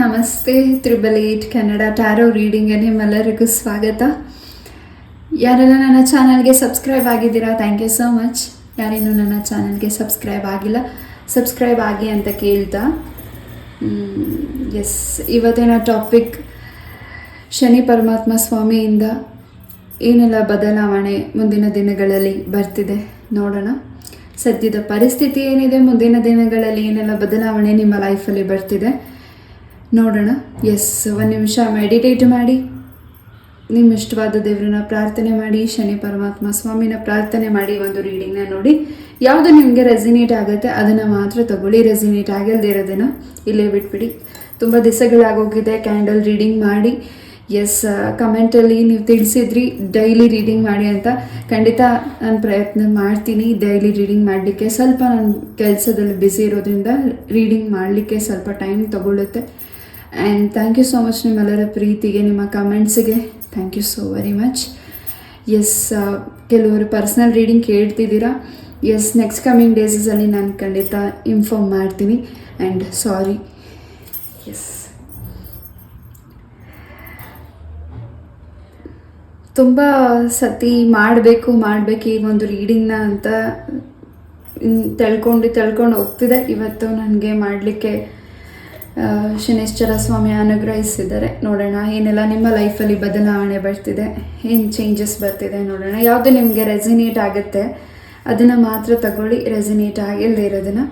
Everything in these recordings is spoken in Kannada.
ನಮಸ್ತೆ, ತ್ರಿಬಲ್ ಏಟ್ ಕನ್ನಡ ಟ್ಯಾರೋ ರೀಡಿಂಗ್ಗೆ ನಿಮ್ಮೆಲ್ಲರಿಗೂ ಸ್ವಾಗತ. ಯಾರೆಲ್ಲ ನನ್ನ ಚಾನಲ್ಗೆ ಸಬ್ಸ್ಕ್ರೈಬ್ ಆಗಿದ್ದೀರಾ ಥ್ಯಾಂಕ್ ಯು ಸೋ ಮಚ್ ಯಾರೇನು ನನ್ನ ಚಾನಲ್ಗೆ ಸಬ್ಸ್ಕ್ರೈಬ್ ಆಗಿಲ್ಲ, ಸಬ್ಸ್ಕ್ರೈಬ್ ಆಗಿ ಅಂತ ಕೇಳ್ತಾ. ಎಸ್ ಇವತ್ತಿನ ಟಾಪಿಕ್ ಶನಿ ಪರಮಾತ್ಮ ಸ್ವಾಮಿಯಿಂದ ಏನೆಲ್ಲ ಬದಲಾವಣೆ ಮುಂದಿನ ದಿನಗಳಲ್ಲಿ ಬರ್ತಿದೆ ನೋಡೋಣ. ಸದ್ಯದ ಪರಿಸ್ಥಿತಿ ಏನಿದೆ, ಮುಂದಿನ ದಿನಗಳಲ್ಲಿ ಏನೆಲ್ಲ ಬದಲಾವಣೆ ನಿಮ್ಮ ಲೈಫಲ್ಲಿ ಬರ್ತಿದೆ. ನೋಡೋಣ. ಎಸ್ ಒಂದು ನಿಮಿಷ ಮೆಡಿಟೇಟ್ ಮಾಡಿ. ನಿಮ್ಮ ಇಷ್ಟವಾದ ದೇವರನ್ನ ಪ್ರಾರ್ಥನೆ ಮಾಡಿ, ಶನಿ ಪರಮಾತ್ಮ ಸ್ವಾಮಿನ ಪ್ರಾರ್ಥನೆ ಮಾಡಿ ಒಂದು ರೀಡಿಂಗ್ನ ನೋಡಿ. ಯಾವುದು ನಿಮಗೆ ರೆಸಿನೇಟ್ ಆಗುತ್ತೆ, ಅದನ್ನು ಮಾತ್ರ ತಗೊಳ್ಳಿ. ರೆಸಿನೇಟ್ ಆಗಿಲ್ಲದೆ ಇರೋದನ್ನು ಇಲ್ಲೇ ಬಿಟ್ಬಿಡಿ. ತುಂಬ ದಿವಸಗಳಾಗೋಗಿದೆ ಕ್ಯಾಂಡಲ್ ರೀಡಿಂಗ್ ಮಾಡಿ. ಎಸ್ ಕಮೆಂಟಲ್ಲಿ ನೀವು ತಿಳಿಸಿದ್ರಿ ಡೈಲಿ ರೀಡಿಂಗ್ ಮಾಡಿ ಅಂತ. ಖಂಡಿತ ನಾನು ಪ್ರಯತ್ನ ಮಾಡ್ತೀನಿ ಡೈಲಿ ರೀಡಿಂಗ್ ಮಾಡಲಿಕ್ಕೆ. ಸ್ವಲ್ಪ ನಾನು ಕೆಲಸದಲ್ಲಿ ಬ್ಯುಸಿ ಇರೋದ್ರಿಂದ ರೀಡಿಂಗ್ ಮಾಡಲಿಕ್ಕೆ ಸ್ವಲ್ಪ time ತಗೊಳ್ಳುತ್ತೆ. And thank you so much ನಿಮ್ಮೆಲ್ಲರ ಪ್ರೀತಿಗೆ ನಿಮ್ಮ ಕಮೆಂಟ್ಸಿಗೆ thank you so very much yes ಕೆಲವರು ಪರ್ಸ್ನಲ್ ರೀಡಿಂಗ್ ಕೇಳ್ತಿದ್ದೀರಾ? ಎಸ್ ನೆಕ್ಸ್ಟ್ ಕಮಿಂಗ್ ಡೇಸಸಲ್ಲಿ ನಾನು ಖಂಡಿತ ಇನ್ಫಾರ್ಮ್ ಮಾಡ್ತೀನಿ. ಆ್ಯಂಡ್ ಸಾರಿ ಎಸ್ ತುಂಬ ಸತಿ ಮಾಡಬೇಕು ಮಾಡಬೇಕು ಈ ಒಂದು ರೀಡಿಂಗ್ನ ಅಂತ ತಳ್ಕೊಂಡು, ತಿಳ್ಕೊಂಡು ಹೋಗ್ತಿದೆ. ಇವತ್ತು ನನಗೆ ಮಾಡಲಿಕ್ಕೆ ಶನೇಶ್ವರ ಸ್ವಾಮಿ ಅನುಗ್ರಹಿಸಿದ್ದಾರೆ ನೋಡೋಣ. ಏನೆಲ್ಲ, ನಿಮ್ಮ ಲೈಫಲ್ಲಿ ಬದಲಾವಣೆ ಬರ್ತಿದೆ. ಏನು ಚೇಂಜಸ್ ಬರ್ತಿದೆ ನೋಡೋಣ. ಯಾವುದು ನಿಮಗೆ ರೆಸಿನೇಟ್ ಆಗುತ್ತೆ, ಅದನ್ನು ಮಾತ್ರ ತಗೊಳ್ಳಿ. ರೆಸಿನೇಟ್ ಆಗಿಲ್ಲದೆ ಇರೋದನ್ನು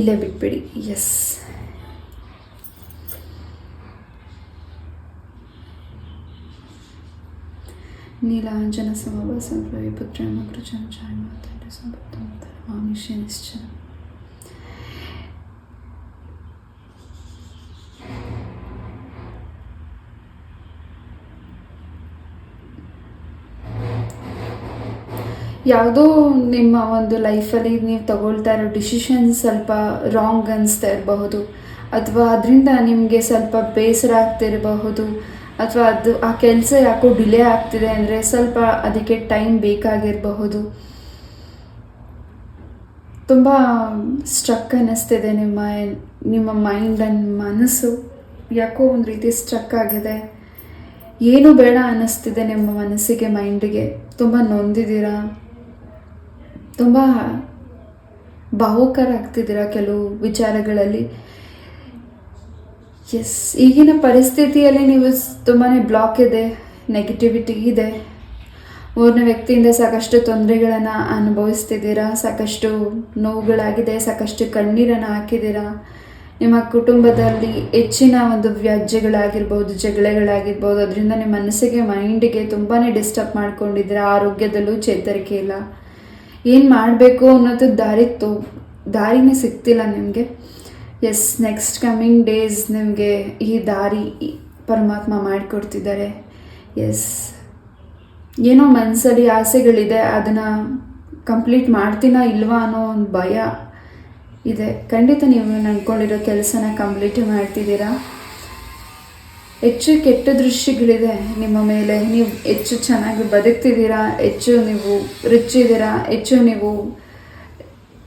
ಇಲ್ಲೇ ಬಿಟ್ಬಿಡಿ. ಎಸ್ ನೀಲಾಂಜನ ಪುತ್ರ ಮкруಚನ್ ಚಾನ್ದ ಚಾನ್ಮಾತಂಡ ಸಂಪತ್ತಂ ಮಾಮಿ ಶನಿಶ್ಚರ. ಯಾವುದೋ ನಿಮ್ಮ ಒಂದು ಲೈಫಲ್ಲಿ ನೀವು ತಗೊಳ್ತಾ ಇರೋ ಡಿಸಿಷನ್ ಸ್ವಲ್ಪ ರಾಂಗ್ ಅನ್ನಿಸ್ತಾ ಇರಬಹುದು. ಅಥವಾ ಅದರಿಂದ ನಿಮಗೆ ಸ್ವಲ್ಪ ಬೇಸರ ಆಗ್ತಿರಬಹುದು. ಅಥವಾ ಅದು ಆ ಕೆಲಸ ಯಾಕೋ ಡಿಲೇ ಆಗ್ತಿದೆ ಅಂದರೆ ಸ್ವಲ್ಪ ಅದಕ್ಕೆ ಟೈಮ್ ಬೇಕಾಗಿರಬಹುದು. ತುಂಬ ಸ್ಟ್ರಕ್ ಅನ್ನಿಸ್ತಿದೆ ನಿಮ್ಮ ನಿಮ್ಮ ಮೈಂಡ್ ಆ್ಯಂಡ್ ಮನಸ್ಸು. ಯಾಕೋ ಒಂದು ರೀತಿ ಸ್ಟ್ರಕ್ ಆಗಿದೆ. ಏನು ಬೇಡ ಅನ್ನಿಸ್ತಿದೆ ನಿಮ್ಮ ಮನಸ್ಸಿಗೆ ಮೈಂಡಿಗೆ ತುಂಬ ನೊಂದಿದ್ದೀರಾ? ತುಂಬ ಭಾವುಕರಾಗ್ತಿದ್ದೀರಾ ಕೆಲವು ವಿಚಾರಗಳಲ್ಲಿ? ಎಸ್ ಈಗಿನ ಪರಿಸ್ಥಿತಿಯಲ್ಲಿ ನೀವು ತುಂಬಾ ಬ್ಲಾಕ್ ಇದೆ ನೆಗೆಟಿವಿಟಿ ಇದೆ. ಮೂರನೇ ವ್ಯಕ್ತಿಯಿಂದ ಸಾಕಷ್ಟು ತೊಂದರೆಗಳನ್ನು ಅನುಭವಿಸ್ತಿದ್ದೀರಾ? ಸಾಕಷ್ಟು ನೋವುಗಳಾಗಿದೆ, ಸಾಕಷ್ಟು ಕಣ್ಣೀರನ್ನು ಹಾಕಿದ್ದೀರಾ? ನಿಮ್ಮ ಕುಟುಂಬದಲ್ಲಿ ಹೆಚ್ಚಿನ ಒಂದು ವ್ಯಾಜ್ಯಗಳಾಗಿರ್ಬೋದು, ಜಗಳಗಳಾಗಿರ್ಬೋದು, ಅದರಿಂದ ನಿಮ್ಮ ಮನಸ್ಸಿಗೆ ಮೈಂಡಿಗೆ ತುಂಬಾ ಡಿಸ್ಟರ್ಬ್ ಮಾಡ್ಕೊಂಡಿದ್ದೀರಾ? ಆರೋಗ್ಯದಲ್ಲೂ ಚೇತರಿಕೆ ಇಲ್ಲ. ಏನು ಮಾಡಬೇಕು ಅನ್ನೋದು ದಾರಿ ತೋ, ದಾರಿನೇ ಸಿಗ್ತಿಲ್ಲ ನಿಮಗೆ. ಎಸ್ ನೆಕ್ಸ್ಟ್ ಕಮ್ಮಿಂಗ್ ಡೇಸ್ ನಿಮಗೆ ಈ ದಾರಿ ಪರಮಾತ್ಮ ಮಾಡಿಕೊಡ್ತಿದ್ದಾರೆ. ಎಸ್ ಏನೋ ಮನಸ್ಸಲ್ಲಿ ಆಸೆಗಳಿದೆ, ಅದನ್ನು ಕಂಪ್ಲೀಟ್ ಮಾಡ್ತೀನಾ ಇಲ್ವಾ ಅನ್ನೋ ಒಂದು ಭಯ ಇದೆ. ಖಂಡಿತ ನೀವು ಅಂದ್ಕೊಂಡಿರೋ ಕೆಲಸನ ಕಂಪ್ಲೀಟ್ ಮಾಡ್ತಿದ್ದೀರಾ? ಹೆಚ್ಚು ಕೆಟ್ಟ ದೃಶ್ಯಗಳಿದೆ ನಿಮ್ಮ ಮೇಲೆ. ನೀವು ಹೆಚ್ಚು ಚೆನ್ನಾಗಿ ಬದುಕ್ತಿದ್ದೀರಾ? ಹೆಚ್ಚು ನೀವು ರಿಚ್ ಇದ್ದೀರಾ? ಹೆಚ್ಚು ನೀವು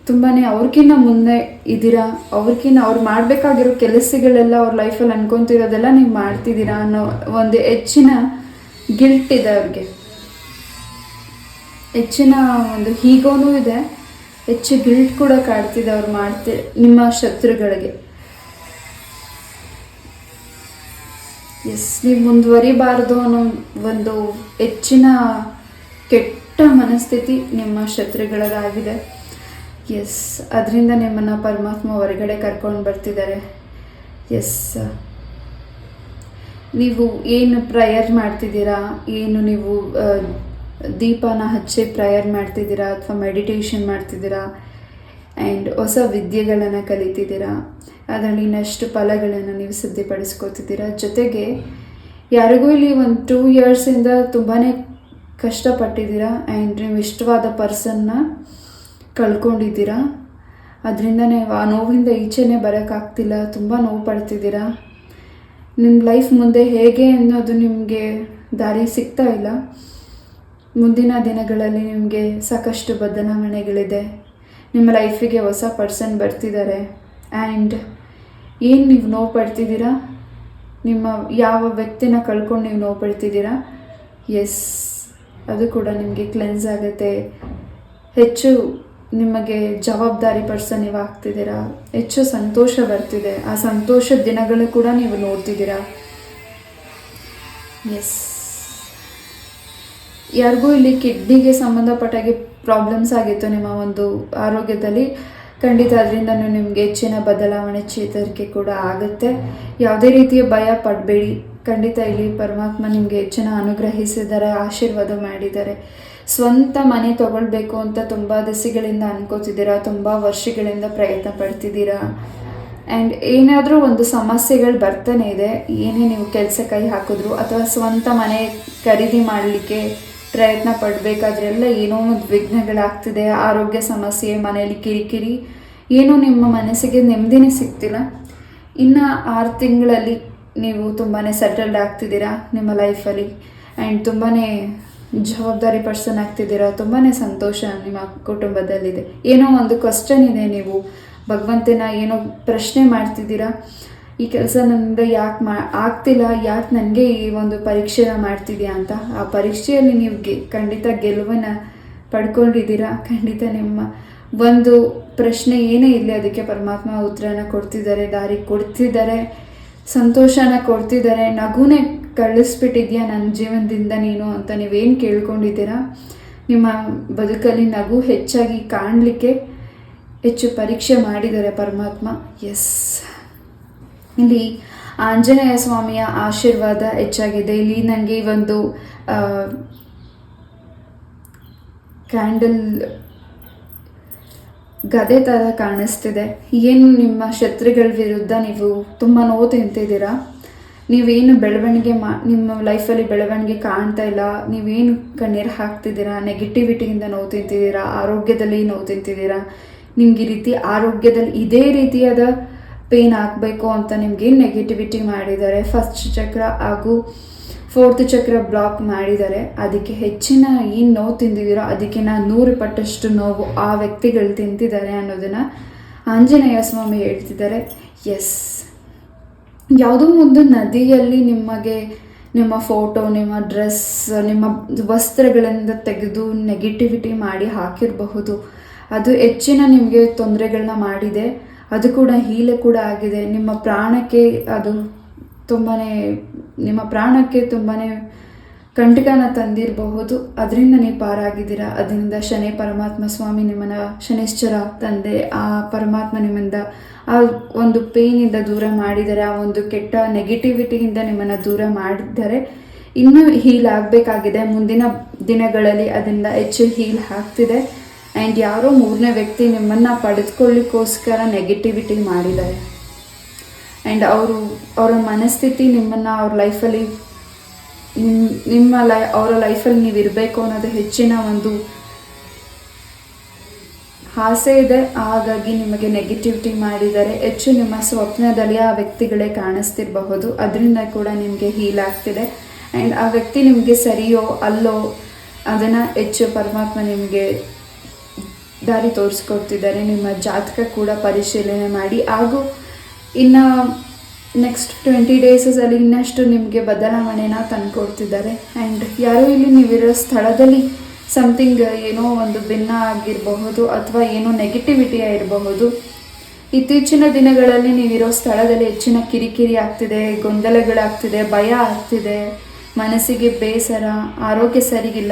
ತುಂಬಾ ಅವ್ರಿಗಿನ್ನ ಮುಂದೆ ಇದ್ದೀರಾ? ಅವ್ರಿಗಿನ್ನ ಅವ್ರು ಮಾಡಬೇಕಾಗಿರೋ ಕೆಲಸಗಳೆಲ್ಲ ಅವ್ರ ಲೈಫಲ್ಲಿ ಅನ್ಕೊತಿರೋದೆಲ್ಲ ನೀವು ಮಾಡ್ತಿದ್ದೀರಾ ಅನ್ನೋ ಒಂದು ಹೆಚ್ಚಿನ ಗಿಲ್ಟ್ ಇದೆ ಅವ್ರಿಗೆ. ಹೆಚ್ಚಿನ ಒಂದು ಹೀಗೋನೂ ಇದೆ. ಹೆಚ್ಚು ಗಿಲ್ಟ್ ಕೂಡ ಕಾಡ್ತಿದೆ ಅವ್ರು ಮಾಡ್ತಿ, ನಿಮ್ಮ ಶತ್ರುಗಳಿಗೆ. ಎಸ್, ನೀವು ಮುಂದುವರಿಬಾರ್ದು ಅನ್ನೋ ಒಂದು ಹೆಚ್ಚಿನ ಕೆಟ್ಟ ಮನಸ್ಥಿತಿ ನಿಮ್ಮ ಶತ್ರುಗಳದಾಗಿದೆ. ಎಸ್, ಅದರಿಂದ ನಿಮ್ಮನ್ನು ಪರಮಾತ್ಮ ಹೊರಗಡೆ ಕರ್ಕೊಂಡು ಬರ್ತಿದ್ದಾರೆ. ಎಸ್ ನೀವು ಏನು ಪ್ರಯರ್ ಮಾಡ್ತಿದ್ದೀರಾ? ಏನು ನೀವು ದೀಪನ ಹಚ್ಚಿ ಪ್ರಯರ್ ಮಾಡ್ತಿದ್ದೀರಾ ಅಥವಾ ಮೆಡಿಟೇಷನ್ ಮಾಡ್ತಿದ್ದೀರಾ? ಆ್ಯಂಡ್ ಹೊಸ ವಿದ್ಯೆಗಳನ್ನು ಕಲಿತಿದ್ದೀರಾ? ಅದರಲ್ಲಿ ಇನ್ನಷ್ಟು ಫಲಗಳನ್ನು ನೀವು ಸಿದ್ಧಪಡಿಸ್ಕೋತಿದ್ದೀರಾ? ಜೊತೆಗೆ ಯಾರಿಗೂ ಇಲ್ಲಿ ಒಂದು ಟೂ ಇಯರ್ಸಿಂದ ತುಂಬಾ ಕಷ್ಟಪಟ್ಟಿದ್ದೀರಾ? ಆ್ಯಂಡ್ ನೀವು ಇಷ್ಟವಾದ ಪರ್ಸನ್ನ ಕಳ್ಕೊಂಡಿದ್ದೀರಾ? ಅದರಿಂದ ನೀವು ಆ ನೋವಿಂದ ಈಚೆನೇ ಬರೋಕ್ಕಾಗ್ತಿಲ್ಲ ತುಂಬ ನೋವು ಪಡ್ತಿದ್ದೀರಾ? ನಿಮ್ಮ ಲೈಫ್ ಮುಂದೆ ಹೇಗೆ ಅನ್ನೋದು ನಿಮಗೆ ದಾರಿ ಸಿಗ್ತಾ ಇಲ್ಲ. ಮುಂದಿನ ದಿನಗಳಲ್ಲಿ ನಿಮಗೆ ಸಾಕಷ್ಟು ಬದಲಾವಣೆಗಳಿದೆ. ನಿಮ್ಮ ಲೈಫಿಗೆ ಹೊಸ ಪರ್ಸನ್ ಬರ್ತಿದ್ದಾರೆ ಆ್ಯಂಡ್ ಏನು ನೀವು ನೋವು ಪಡ್ತಿದ್ದೀರಾ ನಿಮ್ಮ ಯಾವ ವ್ಯಕ್ತಿನ ಕಳ್ಕೊಂಡು ನೀವು ನೋವು ಪಡ್ತಿದ್ದೀರಾ ಎಸ್ ಅದು ಕೂಡ ನಿಮಗೆ ಕ್ಲೆನ್ಸ್ ಆಗುತ್ತೆ. ಹೆಚ್ಚು ನಿಮಗೆ ಜವಾಬ್ದಾರಿ ಪರ್ಸನ್ ನೀವು ಆಗ್ತಿದ್ದೀರಾ ಹೆಚ್ಚು ಸಂತೋಷ ಬರ್ತಿದೆ. ಆ ಸಂತೋಷದ ದಿನಗಳು ಕೂಡ ನೀವು ನೋಡ್ತಿದ್ದೀರಾ ಎಸ್ ಯಾರಿಗೂ ಇಲ್ಲಿ ಕಿಡ್ನಿಗೆ ಸಂಬಂಧಪಟ್ಟಾಗಿ ಪ್ರಾಬ್ಲಮ್ಸ್ ಆಗಿತ್ತು ನಿಮ್ಮ ಒಂದು ಆರೋಗ್ಯದಲ್ಲಿ. ಖಂಡಿತ ಅದರಿಂದ ನಿಮಗೆ ಹೆಚ್ಚಿನ ಬದಲಾವಣೆ ಚೇತರಿಕೆ ಕೂಡ ಆಗುತ್ತೆ. ಯಾವುದೇ ರೀತಿಯ ಭಯ ಪಡಬೇಡಿ. ಖಂಡಿತ ಇಲ್ಲಿ ಪರಮಾತ್ಮ ನಿಮಗೆ ಹೆಚ್ಚಿನ ಅನುಗ್ರಹಿಸಿದ್ದಾರೆ, ಆಶೀರ್ವಾದ ಮಾಡಿದ್ದಾರೆ. ಸ್ವಂತ ಮನೆ ತಗೊಳ್ಬೇಕು ಅಂತ ತುಂಬ ದಸಿಗಳಿಂದ ಅನ್ಕೋತಿದ್ದೀರಾ? ತುಂಬ ವರ್ಷಗಳಿಂದ ಪ್ರಯತ್ನ ಪಡ್ತಿದ್ದೀರಾ? ಆ್ಯಂಡ್ ಏನಾದರೂ ಒಂದು ಸಮಸ್ಯೆಗಳು ಬರ್ತಾನೆ ಇದೆ. ಏನೇ ನೀವು ಕೆಲಸ ಕೈ ಹಾಕಿದ್ರು ಅಥವಾ ಸ್ವಂತ ಮನೆ ಖರೀದಿ ಮಾಡಲಿಕ್ಕೆ ಪ್ರಯತ್ನ ಪಡಬೇಕಾದ್ರೆಲ್ಲ ಏನೋ ಒಂದು ವಿಘ್ನಗಳಾಗ್ತಿದೆ, ಆರೋಗ್ಯ ಸಮಸ್ಯೆ ಮನೆಯಲ್ಲಿ ಕಿರಿಕಿರಿ, ಏನೋ ನಿಮ್ಮ ಮನಸ್ಸಿಗೆ ನೆಮ್ಮದಿನೇ ಸಿಗ್ತಿಲ್ಲ. ಇನ್ನು ಆರು ತಿಂಗಳಲ್ಲಿ ನೀವು ತುಂಬಾ ಸೆಟಲ್ಡ್ ಆಗ್ತಿದ್ದೀರಾ ನಿಮ್ಮ ಲೈಫಲ್ಲಿ ಆ್ಯಂಡ್ ತುಂಬಾ ಜವಾಬ್ದಾರಿ ಪರ್ಸನ್ ಆಗ್ತಿದ್ದೀರಾ? ತುಂಬಾ ಸಂತೋಷ ನಿಮ್ಮ ಕುಟುಂಬದಲ್ಲಿದೆ. ಏನೋ ಒಂದು ಕ್ವಶನ್ ಇದೆ ನೀವು. ಭಗವಂತನ ಏನೋ ಪ್ರಶ್ನೆ ಮಾಡ್ತಿದ್ದೀರಾ? ಈ ಕೆಲಸ ನನ್ನಿಂದ ಯಾಕೆ ಮಾ, ಆಗ್ತಿಲ್ಲ, ಯಾಕೆ ನನಗೆ ಈ ಒಂದು ಪರೀಕ್ಷೆನ ಮಾಡ್ತಿದ್ಯಾ ಅಂತ, ಆ ಪರೀಕ್ಷೆಯಲ್ಲಿ ನೀವು ಗೆ ಖಂಡಿತ ಗೆಲುವನ್ನು ಪಡ್ಕೊಂಡಿದ್ದೀರಾ? ಖಂಡಿತ ನಿಮ್ಮ ಒಂದು ಪ್ರಶ್ನೆ ಏನೇ ಇರಲಿ ಅದಕ್ಕೆ ಪರಮಾತ್ಮ ಉತ್ತರನ ಕೊಡ್ತಿದ್ದಾರೆ, ದಾರಿ ಕೊಡ್ತಿದ್ದಾರೆ, ಸಂತೋಷನ ಕೊಡ್ತಿದ್ದಾರೆ, ನಗುನೇ ಕಳಿಸ್ಬಿಟ್ಟಿದ್ಯಾ ನನ್ನ ಜೀವನದಿಂದ ನೀನು ಅಂತ ನೀವೇನು ಕೇಳ್ಕೊಂಡಿದ್ದೀರಾ? ನಿಮ್ಮ ಬದುಕಲ್ಲಿ ನಗು ಹೆಚ್ಚಾಗಿ ಕಾಣಲಿಕ್ಕೆ ಹೆಚ್ಚು ಪರೀಕ್ಷೆ ಮಾಡಿದ್ದಾರೆ ಪರಮಾತ್ಮ. ಎಸ್. ಇಲ್ಲಿ ಆಂಜನೇಯ ಸ್ವಾಮಿಯ ಆಶೀರ್ವಾದ ಹೆಚ್ಚಾಗಿದೆ. ಇಲ್ಲಿ ನನಗೆ ಒಂದು ಕ್ಯಾಂಡಲ್ ಗದೆ ಥರ ಕಾಣಿಸ್ತಿದೆ. ಏನು ನಿಮ್ಮ ಶತ್ರುಗಳ ವಿರುದ್ಧ ನೀವು ತುಂಬ ನೋವು ತಿಂತಿದ್ದೀರಾ? ನೀವೇನು ಬೆಳವಣಿಗೆ ಮಾ, ನಿಮ್ಮ ಲೈಫಲ್ಲಿ ಬೆಳವಣಿಗೆ ಕಾಣ್ತಾ ಇಲ್ಲ. ನೀವೇನು ಕಣ್ಣೀರು ಹಾಕ್ತಿದ್ದೀರಾ? ನೆಗೆಟಿವಿಟಿಯಿಂದ ನೋವು ತಿಂತಿದ್ದೀರಾ? ಆರೋಗ್ಯದಲ್ಲಿ ನೋವು ತಿಂತಿದ್ದೀರಾ? ನಿಮ್ಗೆ ಈ ರೀತಿ ಆರೋಗ್ಯದಲ್ಲಿ ಇದೇ ರೀತಿಯಾದ ಪೇನ್ ಆಗಬೇಕು ಅಂತ ನಿಮ್ಗೆ ನೆಗೆಟಿವಿಟಿ ಮಾಡಿದ್ದಾರೆ? ಫಸ್ಟ್ ಚಕ್ರ ಹಾಗೂ ಫೋರ್ತ್ ಚಕ್ರ ಬ್ಲಾಕ್ ಮಾಡಿದ್ದಾರೆ. ಅದಕ್ಕೆ ಹೆಚ್ಚಿನ ಏನು ನೋವು ತಿಂದಿದ್ದೀರೋ ಅದಕ್ಕೆ ನಾನು ನೂರು ಪಟ್ಟಷ್ಟು ನೋವು ಆ ವ್ಯಕ್ತಿಗಳು ತಿಂತಿದ್ದಾರೆ ಅನ್ನೋದನ್ನು ಆಂಜನೇಯ ಸ್ವಾಮಿ ಹೇಳ್ತಿದ್ದಾರೆ. ಎಸ್ ಯಾವುದೋ ಒಂದು ನದಿಯಲ್ಲಿ ನಿಮಗೆ ನಿಮ್ಮ ಫೋಟೋ ನಿಮ್ಮ ಡ್ರೆಸ್ ನಿಮ್ಮ ವಸ್ತ್ರಗಳಿಂದ ತೆಗೆದು ನೆಗೆಟಿವಿಟಿ ಮಾಡಿ ಹಾಕಿರಬಹುದು. ಅದು ಹೆಚ್ಚಿನ ನಿಮಗೆ ತೊಂದರೆಗಳನ್ನ ಮಾಡಿದೆ. ಅದು ಕೂಡ ಹೀಲೆ ಕೂಡ ಆಗಿದೆ. ನಿಮ್ಮ ಪ್ರಾಣಕ್ಕೆ ಅದು ತುಂಬಾ ನಿಮ್ಮ ಪ್ರಾಣಕ್ಕೆ ತುಂಬಾ ಕಂಟಕನ ತಂದಿರಬಹುದು. ಅದರಿಂದ ನೀವು ಪಾರಾಗಿದ್ದೀರಾ? ಅದರಿಂದ ಶನಿ ಪರಮಾತ್ಮ ಸ್ವಾಮಿ ನಿಮ್ಮನ್ನ ಶನಿಶ್ಚರ ತಂದೆ, ಆ ಪರಮಾತ್ಮ ನಿಮ್ಮಿಂದ ಆ ಒಂದು ಪೇಯ್ನಿಂದ ದೂರ ಮಾಡಿದರೆ, ಆ ಒಂದು ಕೆಟ್ಟ ನೆಗೆಟಿವಿಟಿಯಿಂದ ನಿಮ್ಮನ್ನು ದೂರ ಮಾಡಿದ್ದಾರೆ ಇನ್ನೂ ಹೀಲ್ ಆಗಬೇಕಾಗಿದೆ. ಮುಂದಿನ ದಿನಗಳಲ್ಲಿ ಅದರಿಂದ ಹೆಚ್ಚು ಹೀಲ್ ಆಗ್ತಿದೆ. ಆ್ಯಂಡ್ ಯಾರೋ ಮೂರನೇ ವ್ಯಕ್ತಿ ನಿಮ್ಮನ್ನು ಪಡೆದುಕೊಳ್ಳಿಕ್ಕೋಸ್ಕರ ನೆಗೆಟಿವಿಟಿ ಮಾಡಿದ್ದಾರೆ. ಆ್ಯಂಡ್ ಅವರು, ಅವರ ಮನಸ್ಥಿತಿ ನಿಮ್ಮನ್ನು ಅವ್ರ ಲೈಫಲ್ಲಿ ನಿಮ್ಮ ಲೈ ಅವರ ಲೈಫಲ್ಲಿ ನೀವು ಇರಬೇಕು ಅನ್ನೋದು ಹೆಚ್ಚಿನ ಒಂದು ಆಸೆ ಇದೆ. ಹಾಗಾಗಿ ನಿಮಗೆ ನೆಗೆಟಿವಿಟಿ ಮಾಡಿದರೆ ಹೆಚ್ಚು ನಿಮ್ಮ ಸ್ವಪ್ನದಲ್ಲಿ ಆ ವ್ಯಕ್ತಿಗಳೇ ಕಾಣಿಸ್ತಿರಬಹುದು. ಅದರಿಂದ ಕೂಡ ನಿಮಗೆ ಹೀಲ್ ಆಗ್ತಿದೆ. ಆ್ಯಂಡ್ ಆ ವ್ಯಕ್ತಿ ನಿಮಗೆ ಸರಿಯೋ, ಅಲ್ಲೋ, ಅದನ್ನು ಹೆಚ್ಚು ಪರಮಾತ್ಮ ನಿಮಗೆ ದಾರಿ ತೋರಿಸ್ಕೊಡ್ತಿದ್ದಾರೆ. ನಿಮ್ಮ ಜಾತಕ ಕೂಡ ಪರಿಶೀಲನೆ ಮಾಡಿ. ಹಾಗೂ ಇನ್ನು ನೆಕ್ಸ್ಟ್ ಟ್ವೆಂಟಿ ಡೇಸಸಲ್ಲಿ ಇನ್ನಷ್ಟು ನಿಮಗೆ ಬದಲಾವಣೆನ ತಂದುಕೊಡ್ತಿದ್ದಾರೆ. ಆ್ಯಂಡ್ ಯಾರೋ ಇಲ್ಲಿ ನೀವಿರೋ ಸ್ಥಳದಲ್ಲಿ ಸಮಥಿಂಗ್ ಏನೋ ಒಂದು ಭಿನ್ನ ಆಗಿರಬಹುದು ಅಥವಾ ಏನೋ ನೆಗೆಟಿವಿಟಿ ಇರಬಹುದು ಇತ್ತೀಚಿನ ದಿನಗಳಲ್ಲಿ ನೀವಿರೋ ಸ್ಥಳದಲ್ಲಿ ಹೆಚ್ಚಿನ ಕಿರಿಕಿರಿ ಆಗ್ತಿದೆ, ಗೊಂದಲಗಳಾಗ್ತಿದೆ, ಭಯ ಆಗ್ತಿದೆ. ಮನಸ್ಸಿಗೆ ಬೇಸರ, ಆರೋಗ್ಯ ಸರಿಗಿಲ್ಲ.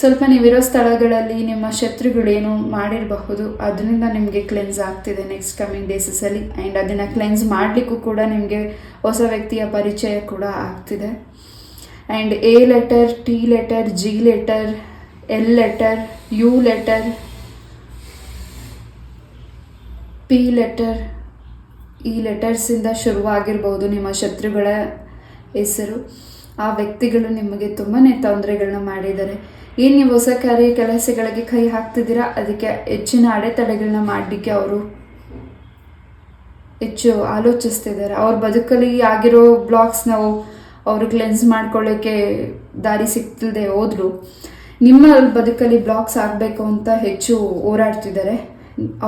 ಸ್ವಲ್ಪ ನೀವಿರೋ ಸ್ಥಳಗಳಲ್ಲಿ ನಿಮ್ಮ ಶತ್ರುಗಳೇನು ಮಾಡಿರಬಹುದು, ಅದರಿಂದ ನಿಮಗೆ ಕ್ಲೆನ್ಸ್ ಆಗ್ತಿದೆ ನೆಕ್ಸ್ಟ್ ಕಮಿಂಗ್ ಡೇಸಸಲ್ಲಿ ಆ್ಯಂಡ್ ಅದನ್ನು ಕ್ಲೆನ್ಸ್ ಮಾಡಲಿಕ್ಕೂ ಕೂಡ ನಿಮಗೆ ಹೊಸ ವ್ಯಕ್ತಿಯ ಪರಿಚಯ ಕೂಡ ಆಗ್ತಿದೆ. And A letter T letter G letter L letter U letter P letter E ಲೆಟರ್ಸಿಂದ ಶುರುವಾಗಿರ್ಬೋದು ನಿಮ್ಮ ಶತ್ರುಗಳ ಹೆಸರು. ಆ ವ್ಯಕ್ತಿಗಳು ನಿಮಗೆ ತುಂಬಾ ತೊಂದರೆಗಳನ್ನ ಮಾಡಿದ್ದಾರೆ. ಏನು ನೀವು ಹೊಸ ಕಾರ್ಯ ಕೆಲಸಗಳಿಗೆ ಕೈ ಹಾಕ್ತಿದ್ದೀರಾ? ಅದಕ್ಕೆ ಹೆಚ್ಚಿನ ಅಡೆತಡೆಗಳನ್ನ ಮಾಡಲಿಕ್ಕೆ ಅವರು ಹೆಚ್ಚು ಆಲೋಚಿಸ್ತಿದ್ದಾರೆ. ಅವ್ರ ಬದುಕಲ್ಲಿ ಆಗಿರೋ ಬ್ಲಾಕ್ಸ್ ನಾವು ಅವರು ಕ್ಲೆನ್ಸ್ ಮಾಡ್ಕೊಳ್ಳೋಕ್ಕೆ ದಾರಿ ಸಿಗ್ತಿಲ್ಲದೆ ಹೋದ್ರು ನಿಮ್ಮ ಬದುಕಲ್ಲಿ ಬ್ಲಾಕ್ಸ್ ಆಗಬೇಕು ಅಂತ ಹೆಚ್ಚು ಹೋರಾಡ್ತಿದ್ದಾರೆ.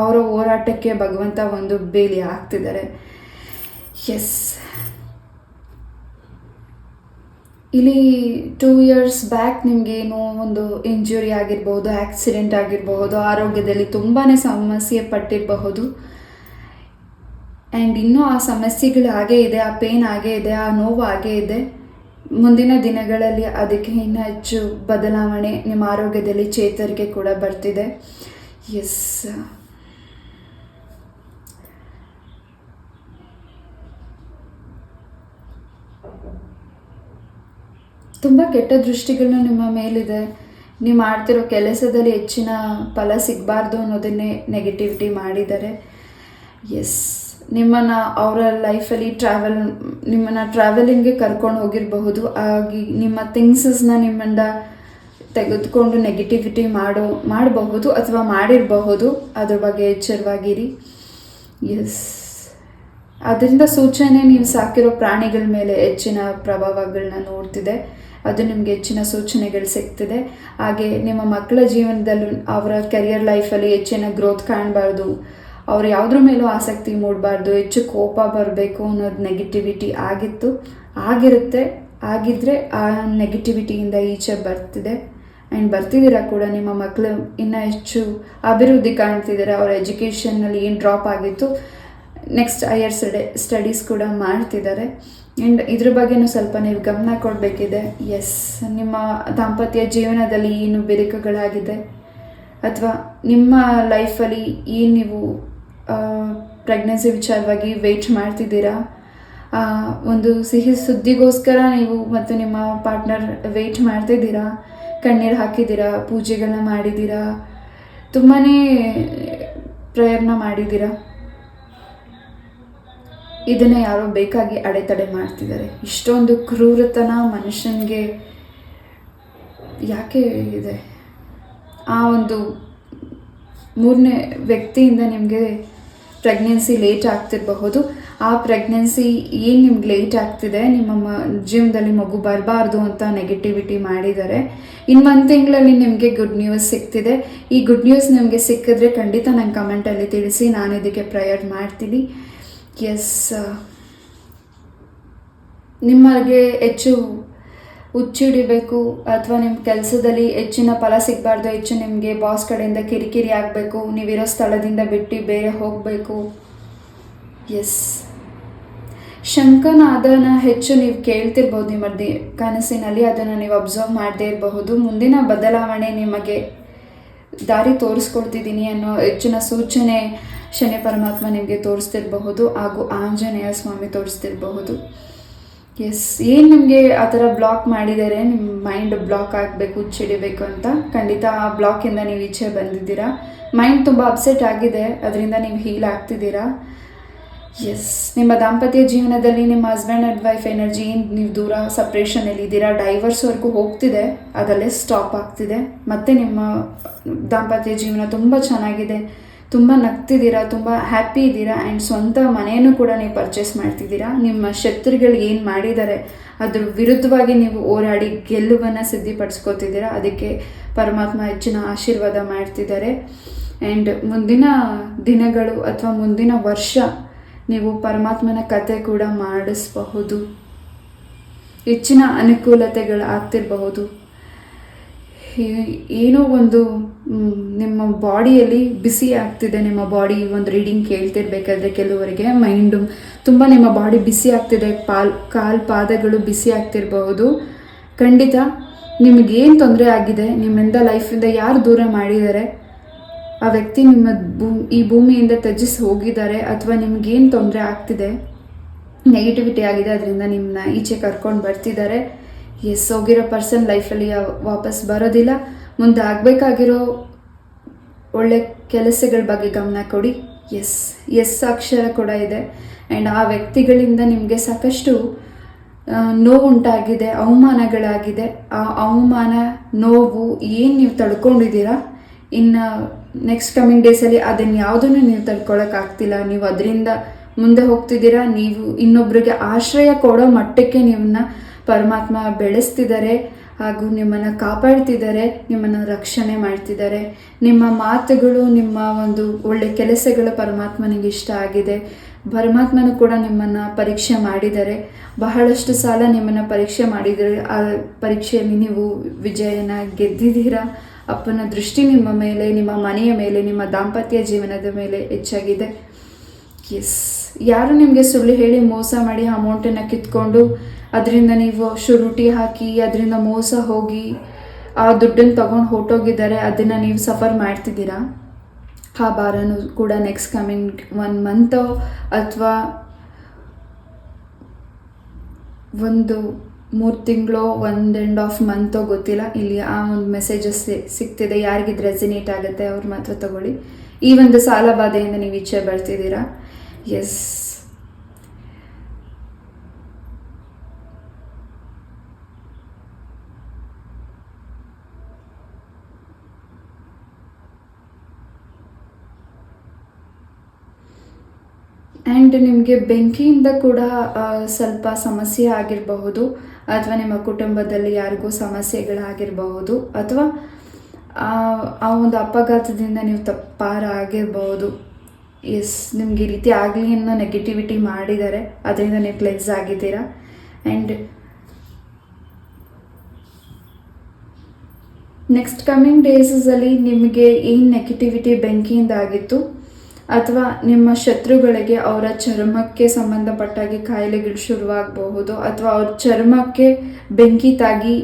ಅವರ ಹೋರಾಟಕ್ಕೆ ಭಗವಂತ ಒಂದು ಬೇಲಿ ಹಾಕ್ತಿದ್ದಾರೆ. ಎಸ್ ಇಲ್ಲಿ ಟೂ ಇಯರ್ಸ್ ಬ್ಯಾಕ್ ನಿಮಗೇನೋ ಒಂದು ಇಂಜುರಿ ಆಗಿರ್ಬೋದು ಆಕ್ಸಿಡೆಂಟ್ ಆಗಿರಬಹುದು ಆರೋಗ್ಯದಲ್ಲಿ ತುಂಬಾ ಸಮಸ್ಯೆ ಪಟ್ಟಿರಬಹುದು. ಆ್ಯಂಡ್ ಇನ್ನೂ ಆ ಸಮಸ್ಯೆಗಳು ಹಾಗೇ ಇದೆ, ಆ ಪೇನ್ ಹಾಗೇ ಇದೆ, ಆ ನೋವು ಹಾಗೇ ಇದೆ. ಮುಂದಿನ ದಿನಗಳಲ್ಲಿ ಅದಕ್ಕೆ ಇನ್ನೂ ಹೆಚ್ಚು ಬದಲಾವಣೆ ನಿಮ್ಮ ಆರೋಗ್ಯದಲ್ಲಿ ಚೇತರಿಕೆ ಕೂಡ ಬರ್ತಿದೆ. ಎಸ್ ತುಂಬ ಕೆಟ್ಟ ದೃಷ್ಟಿಗಳು ನಿಮ್ಮ ಮೇಲಿದೆ. ನೀವು ಮಾಡ್ತಿರೋ ಕೆಲಸದಲ್ಲಿ ಹೆಚ್ಚಿನ ಫಲ ಸಿಗಬಾರ್ದು ಅನ್ನೋದನ್ನೇ ನೆಗೆಟಿವಿಟಿ ಮಾಡಿದ್ದಾರೆ. ಎಸ್ ನಿಮ್ಮನ್ನು ಅವರ ಲೈಫಲ್ಲಿ ಟ್ರಾವೆಲ್ ನಿಮ್ಮನ್ನು ಟ್ರಾವೆಲಿಂಗ್ಗೆ ಕರ್ಕೊಂಡು ಹೋಗಿರಬಹುದು. ಹಾಗೆ ನಿಮ್ಮ ಥಿಂಗ್ಸಸ್ನ ನಿಮ್ಮಿಂದ ತೆಗೆದುಕೊಂಡು ನೆಗೆಟಿವಿಟಿ ಮಾಡೋ, ಮಾಡಬಹುದು ಅಥವಾ ಮಾಡಿರಬಹುದು. ಅದ್ರ ಬಗ್ಗೆ ಎಚ್ಚರವಾಗಿರಿ. ಎಸ್ ಅದರಿಂದ ಸೂಚನೆ ನೀವು ಸಾಕಿರೋ ಪ್ರಾಣಿಗಳ ಮೇಲೆ ಹೆಚ್ಚಿನ ಪ್ರಭಾವಗಳನ್ನ ನೋಡ್ತಿದೆ. ಅದು ನಿಮಗೆ ಹೆಚ್ಚಿನ ಸೂಚನೆಗಳು ಸಿಗ್ತದೆ. ಹಾಗೆ ನಿಮ್ಮ ಮಕ್ಕಳ ಜೀವನದಲ್ಲೂ ಅವರ ಕೆರಿಯರ್ ಲೈಫಲ್ಲಿ ಹೆಚ್ಚಿನ ಗ್ರೋತ್ ಕಾಣಬಾರ್ದು. ಅವ್ರು ಯಾವುದ್ರ ಮೇಲೂ ಆಸಕ್ತಿ ಮೂಡಬಾರ್ದು, ಹೆಚ್ಚು ಕೋಪ ಬರಬೇಕು ಅನ್ನೋದು ನೆಗೆಟಿವಿಟಿ ಆಗಿತ್ತು. ಆಗಿರುತ್ತೆ ಆಗಿದ್ದರೆ ಆ ನೆಗೆಟಿವಿಟಿಯಿಂದ ಈಚೆ ಬರ್ತಿದೆ. ಆ್ಯಂಡ್ ಬರ್ತಿದ್ದೀರಾ ಕೂಡ, ನಿಮ್ಮ ಮಕ್ಕಳು ಇನ್ನೂ ಹೆಚ್ಚು ಅಭಿವೃದ್ಧಿ ಕಾಣ್ತಿದ್ದಾರೆ. ಅವರ ಎಜುಕೇಷನ್ನಲ್ಲಿ ಏನು ಡ್ರಾಪ್ ಆಗಿತ್ತು ನೆಕ್ಸ್ಟ್ ಹೈಯರ್ ಸ್ಟಡಿ ಸ್ಟಡೀಸ್ ಕೂಡ ಮಾಡ್ತಿದ್ದಾರೆ. ಆ್ಯಂಡ್ ಇದ್ರ ಬಗ್ಗೆನೂ ಸ್ವಲ್ಪ ನೀವು ಗಮನ ಕೊಡಬೇಕಿದೆ. ಎಸ್ ನಿಮ್ಮ ದಾಂಪತ್ಯ ಜೀವನದಲ್ಲಿ ಏನು ಬಿರುಕುಗಳಾಗಿದೆ? ಅಥವಾ ನಿಮ್ಮ ಲೈಫಲ್ಲಿ ಏನು ನೀವು ಪ್ರೆಗ್ನೆನ್ಸಿ ವಿಚಾರವಾಗಿ ವೆಯ್ಟ್ ಮಾಡ್ತಿದ್ದೀರಾ? ಒಂದು ಸಿಹಿ ಸುದ್ದಿಗೋಸ್ಕರ ನೀವು ಮತ್ತು ನಿಮ್ಮ ಪಾರ್ಟ್ನರ್ ವೆಯ್ಟ್ ಮಾಡ್ತಿದ್ದೀರಾ? ಕಣ್ಣೀರು ಹಾಕಿದ್ದೀರಾ? ಪೂಜೆಗಳನ್ನ ಮಾಡಿದ್ದೀರಾ? ತುಂಬಾ ಪ್ರಯತ್ನ ಮಾಡಿದ್ದೀರಾ? ಇದನ್ನು ಯಾರೋ ಬೇಕಾಗಿ ಅಡೆತಡೆ ಮಾಡ್ತಿದ್ದಾರೆ. ಇಷ್ಟೊಂದು ಕ್ರೂರತನ ಮನುಷ್ಯನಿಗೆ ಯಾಕೆ ಇದೆ? ಆ ಒಂದು ಮೂರನೇ ವ್ಯಕ್ತಿಯಿಂದ ನಿಮಗೆ ಪ್ರೆಗ್ನೆನ್ಸಿ ಲೇಟ್ ಆಗ್ತಿರಬಹುದು. ಆ ಪ್ರೆಗ್ನೆನ್ಸಿ ಏನು ನಿಮ್ಗೆ ಲೇಟ್ ಆಗ್ತಿದೆ? ನಿಮ್ಮ ಮ ಜೀವನದಲ್ಲಿ ಮಗು ಬರಬಾರ್ದು ಅಂತ ನೆಗೆಟಿವಿಟಿ ಮಾಡಿದ್ದಾರೆ. ಇನ್ನು ಒಂದು ತಿಂಗಳಲ್ಲಿ ನಿಮಗೆ ಗುಡ್ ನ್ಯೂಸ್ ಸಿಗ್ತಿದೆ. ಈ ಗುಡ್ ನ್ಯೂಸ್ ನಿಮಗೆ ಸಿಕ್ಕಿದ್ರೆ ಖಂಡಿತ ನಂಗೆ ಕಮೆಂಟಲ್ಲಿ ತಿಳಿಸಿ. ನಾನು ಇದಕ್ಕೆ ಪ್ರಯರ್ ಮಾಡ್ತೀನಿ. ಎಸ್ ನಿಮಗೆ ಹೆಚ್ಚು ಹುಚ್ಚಿಡಿಬೇಕು ಅಥವಾ ನಿಮ್ಮ ಕೆಲಸದಲ್ಲಿ ಹೆಚ್ಚಿನ ಫಲ ಸಿಗಬಾರ್ದು, ಹೆಚ್ಚು ನಿಮಗೆ ಬಾಸ್ ಕಡೆಯಿಂದ ಕಿರಿಕಿರಿ ಆಗಬೇಕು, ನೀವಿರೋ ಸ್ಥಳದಿಂದ ಬಿಟ್ಟು ಬೇರೆ ಹೋಗಬೇಕು. ಎಸ್ ಶಂಕನಾದನ ಹೆಚ್ಚು ನೀವು ಕೇಳ್ತಿರ್ಬೋದು ನಿಮ್ಮ ಕನಸಿನಲ್ಲಿ, ಅದನ್ನು ನೀವು ಅಬ್ಸರ್ವ್ ಮಾಡದೇ ಇರಬಹುದು. ಮುಂದಿನ ಬದಲಾವಣೆ ನಿಮಗೆ ದಾರಿ ತೋರಿಸ್ಕೊಡ್ತಿದ್ದೀನಿ ಅನ್ನೋ ಹೆಚ್ಚಿನ ಸೂಚನೆ ಶನಿ ಪರಮಾತ್ಮ ನಿಮಗೆ ತೋರಿಸ್ತಿರಬಹುದು ಹಾಗೂ ಆಂಜನೇಯ ಸ್ವಾಮಿ ತೋರಿಸ್ತಿರಬಹುದು. ಎಸ್ ಏನು ನಿಮಗೆ ಆ ಥರ ಬ್ಲಾಕ್ ಮಾಡಿದರೆ ನಿಮ್ಮ ಮೈಂಡ್ ಬ್ಲಾಕ್ ಆಗಬೇಕು ಚಿಡಿಬೇಕು ಅಂತ? ಖಂಡಿತ ಆ ಬ್ಲಾಕಿಂದ ನೀವು ಈಚೆ ಬಂದಿದ್ದೀರಾ? ಮೈಂಡ್ ತುಂಬ ಅಪ್ಸೆಟ್ ಆಗಿದೆ, ಅದರಿಂದ ನೀವು ಹೀಲ್ ಆಗ್ತಿದ್ದೀರಾ? ಎಸ್ ನಿಮ್ಮ ದಾಂಪತ್ಯ ಜೀವನದಲ್ಲಿ ನಿಮ್ಮ ಹಸ್ಬೆಂಡ್ ಆ್ಯಂಡ್ ವೈಫ್ ಎನರ್ಜಿ ಏನು ನೀವು ದೂರ ಸಪ್ರೇಷನಲ್ಲಿ ಇದ್ದೀರಾ? ಡೈವರ್ಸ್ವರೆಗೂ ಹೋಗ್ತಿದೆ, ಅದಲ್ಲೇ ಸ್ಟಾಪ್ ಆಗ್ತಿದೆ. ಮತ್ತು ನಿಮ್ಮ ದಾಂಪತ್ಯ ಜೀವನ ತುಂಬ ಚೆನ್ನಾಗಿದೆ. ತುಂಬ ನಗ್ತಿದ್ದೀರಾ, ತುಂಬ ಹ್ಯಾಪಿ ಇದ್ದೀರಾ ಆ್ಯಂಡ್ ಸ್ವಂತ ಮನೆಯನ್ನು ಕೂಡ ನೀವು ಪರ್ಚೇಸ್ ಮಾಡ್ತಿದ್ದೀರಾ? ನಿಮ್ಮ ಶತ್ರುಗಳು ಏನು ಮಾಡಿದ್ದಾರೆ? ಅದ್ರ ವಿರುದ್ಧವಾಗಿ ನೀವು ಹೋರಾಡಿ ಗೆಲುವನ್ನು ಸಿದ್ಧಿಪಡಿಸ್ಕೋತಿದ್ದೀರಾ? ಅದಕ್ಕೆ ಪರಮಾತ್ಮ ಹೆಚ್ಚಿನ ಆಶೀರ್ವಾದ ಮಾಡ್ತಿದ್ದಾರೆ. ಆ್ಯಂಡ್ ಮುಂದಿನ ದಿನಗಳು ಅಥವಾ ಮುಂದಿನ ವರ್ಷ ನೀವು ಪರಮಾತ್ಮನ ಕತೆ ಕೂಡ ಮಾಡಿಸ್ಬಹುದು. ಹೆಚ್ಚಿನ ಅನುಕೂಲತೆಗಳು ಆಗ್ತಿರಬಹುದು ಏನೋ ಒಂದು ನಿಮ್ಮ ಬಾಡಿಯಲ್ಲಿ ಬಿಸಿ ಆಗ್ತಿದೆ. ನಿಮ್ಮ ಬಾಡಿ ಒಂದು ರೀಡಿಂಗ್ ಕೇಳ್ತಿರ್ಬೇಕಾದ್ರೆ ಕೆಲವರಿಗೆ ಮೈಂಡು ತುಂಬ ನಿಮ್ಮ ಬಾಡಿ ಬಿಸಿ ಆಗ್ತಿದೆ. ಪಾಲ್, ಕಾಲು ಪಾದಗಳು ಬಿಸಿ ಆಗ್ತಿರಬಹುದು. ಖಂಡಿತ ನಿಮಗೇನು ತೊಂದರೆ ಆಗಿದೆ, ನಿಮ್ಮಿಂದ ಲೈಫಿಂದ ಯಾರು ದೂರ ಮಾಡಿದ್ದಾರೆ, ಆ ವ್ಯಕ್ತಿ ನಿಮ್ಮ ಭೂ, ಈ ಭೂಮಿಯಿಂದ ತ್ಯಜಿಸಿ ಹೋಗಿದ್ದಾರೆ ಅಥವಾ ನಿಮಗೇನು ತೊಂದರೆ ಆಗ್ತಿದೆ ನೆಗೆಟಿವಿಟಿ ಆಗಿದೆ, ಅದರಿಂದ ನಿಮ್ಮನ್ನ ಈಚೆ ಕರ್ಕೊಂಡು ಬರ್ತಿದ್ದಾರೆ. ಎಸ್ ಹೋಗಿರೋ ಪರ್ಸನ್ ಲೈಫಲ್ಲಿ ವಾಪಸ್ ಬರೋದಿಲ್ಲ. ಮುಂದೆ ಆಗಬೇಕಾಗಿರೋ ಒಳ್ಳೆ ಕೆಲಸಗಳ ಬಗ್ಗೆ ಗಮನ ಕೊಡಿ. ಎಸ್ ಎಸ್ ಅಕ್ಷರ ಕೂಡ ಇದೆ. ಆ್ಯಂಡ್ ಆ ವ್ಯಕ್ತಿಗಳಿಂದ ನಿಮಗೆ ಸಾಕಷ್ಟು ನೋವು ನೋವುಂಟಾಗಿದೆ, ಅವಮಾನಗಳಾಗಿದೆ. ಆ ಅವಮಾನ, ನೋವು ಏನು ನೀವು ತಡ್ಕೊಂಡಿದ್ದೀರಾ? ಇನ್ನು ನೆಕ್ಸ್ಟ್ ಕಮಿಂಗ್ ಡೇಸಲ್ಲಿ ಅದನ್ನು ಯಾವುದನ್ನು ನೀವು ತಡ್ಕೊಳಕ್ಕಾಗ್ತಿಲ್ಲ ನೀವು ಅದರಿಂದ ಮುಂದೆ ಹೋಗ್ತಿದ್ದೀರಾ. ನೀವು ಇನ್ನೊಬ್ರಿಗೆ ಆಶ್ರಯ ಕೊಡೋ ಮಟ್ಟಕ್ಕೆ ನಿಮ್ಮನ್ನ ಪರಮಾತ್ಮ ಬೆಳೆಸ್ತಿದ್ದಾರೆ. ಹಾಗೂ ನಿಮ್ಮನ್ನು ಕಾಪಾಡ್ತಿದ್ದಾರೆ, ನಿಮ್ಮನ್ನು ರಕ್ಷಣೆ ಮಾಡ್ತಿದ್ದಾರೆ. ನಿಮ್ಮ ಮಾತುಗಳು, ನಿಮ್ಮ ಒಂದು ಒಳ್ಳೆ ಕೆಲಸಗಳು ಪರಮಾತ್ಮನಿಗೆ ಇಷ್ಟ ಆಗಿದೆ. ಪರಮಾತ್ಮನು ಕೂಡ ನಿಮ್ಮನ್ನು ಪರೀಕ್ಷೆ ಮಾಡಿದ್ದಾರೆ ಬಹಳಷ್ಟು ಸಾಲ ನಿಮ್ಮನ್ನು ಪರೀಕ್ಷೆ ಮಾಡಿದರೆ, ಆ ಪರೀಕ್ಷೆಯಲ್ಲಿ ನೀವು ವಿಜಯನ ಗೆದ್ದಿದ್ದೀರಾ? ಅಪ್ಪನ ದೃಷ್ಟಿ ನಿಮ್ಮ ಮೇಲೆ, ನಿಮ್ಮ ಮನೆಯ ಮೇಲೆ, ನಿಮ್ಮ ದಾಂಪತ್ಯ ಜೀವನದ ಮೇಲೆ ಹೆಚ್ಚಾಗಿದೆ. ಎಸ್ ಯಾರು ನಿಮಗೆ ಸುಳ್ಳು ಹೇಳಿ ಮೋಸ ಮಾಡಿ ಅಮೌಂಟನ್ನು ಕಿತ್ಕೊಂಡು, ಅದರಿಂದ ನೀವು ಶುರುಟಿ ಹಾಕಿ, ಅದರಿಂದ ಮೋಸ ಹೋಗಿ ಆ ದುಡ್ಡನ್ನು ತಗೊಂಡು ಹೊರ್ಟೋಗಿದ್ದಾರೆ, ಅದನ್ನು ನೀವು ಸಫರ್ ಮಾಡ್ತಿದ್ದೀರಾ? ಆ ಬಾರನು ಕೂಡ ನೆಕ್ಸ್ಟ್ ಕಮಿಂಗ್ ಒನ್ ಮಂತೋ ಅಥವಾ ಒಂದು ಮೂರು ತಿಂಗಳು, ಒಂದು ಎಂಡ್ ಆಫ್ ಮಂತೋ ಗೊತ್ತಿಲ್ಲ. ಇಲ್ಲಿ ಆ ಒಂದು ಮೆಸೇಜಸ್ ಸಿಗ್ತಿದೆ. ಯಾರಿಗಿದು ರೆಸಿನೇಟ್ ಆಗುತ್ತೆ ಅವ್ರ ಮಾತ್ರ ತಗೊಳ್ಳಿ. ಈ ಒಂದು ಸಾಲ ಬಾಧೆಯಿಂದ ನೀವು ಈಚೆ ಬರ್ತಿದ್ದೀರಾ? ಎಸ್ ಆ್ಯಂಡ್ ನಿಮಗೆ ಬೆಂಕಿಯಿಂದ ಕೂಡ ಸ್ವಲ್ಪ ಸಮಸ್ಯೆ ಆಗಿರಬಹುದು, ಅಥವಾ ನಿಮ್ಮ ಕುಟುಂಬದಲ್ಲಿ ಯಾರಿಗೂ ಸಮಸ್ಯೆಗಳಾಗಿರಬಹುದು, ಅಥವಾ, ಆ ಒಂದು ಅಪಘಾತದಿಂದ ನೀವು ತಪ್ಪಾರ ಆಗಿರಬಹುದು ಎಸ್ ನಿಮ್ಗೆ ಈ ರೀತಿ ಆಗಲಿ ಅನ್ನೋ ನೆಗೆಟಿವಿಟಿ ಮಾಡಿದ್ದಾರೆ, ಅದರಿಂದ ನೀವು ಕ್ಲೆನ್ಸ್ ಆಗಿದ್ದೀರಾ ಆ್ಯಂಡ್ ನೆಕ್ಸ್ಟ್ ಕಮಿಂಗ್ ಡೇಸಲ್ಲಿ ನಿಮಗೆ ಏನು ನೆಗೆಟಿವಿಟಿ ಬೆಂಕಿಯಿಂದ ಆಗಿತ್ತು, ಅಥವಾ ನಿಮ್ಮ ಶತ್ರುಗಳಿಗೆ ಅವರ ಚರ್ಮಕ್ಕೆ ಸಂಬಂಧಪಟ್ಟಾಗಿ ಕಾಯಿಲೆಗಳು ಶುರುವಾಗಬಹುದು, ಅಥವಾ ಅವ್ರ ಚರ್ಮಕ್ಕೆ ಬೆಂಕಿ ತಾಗಿ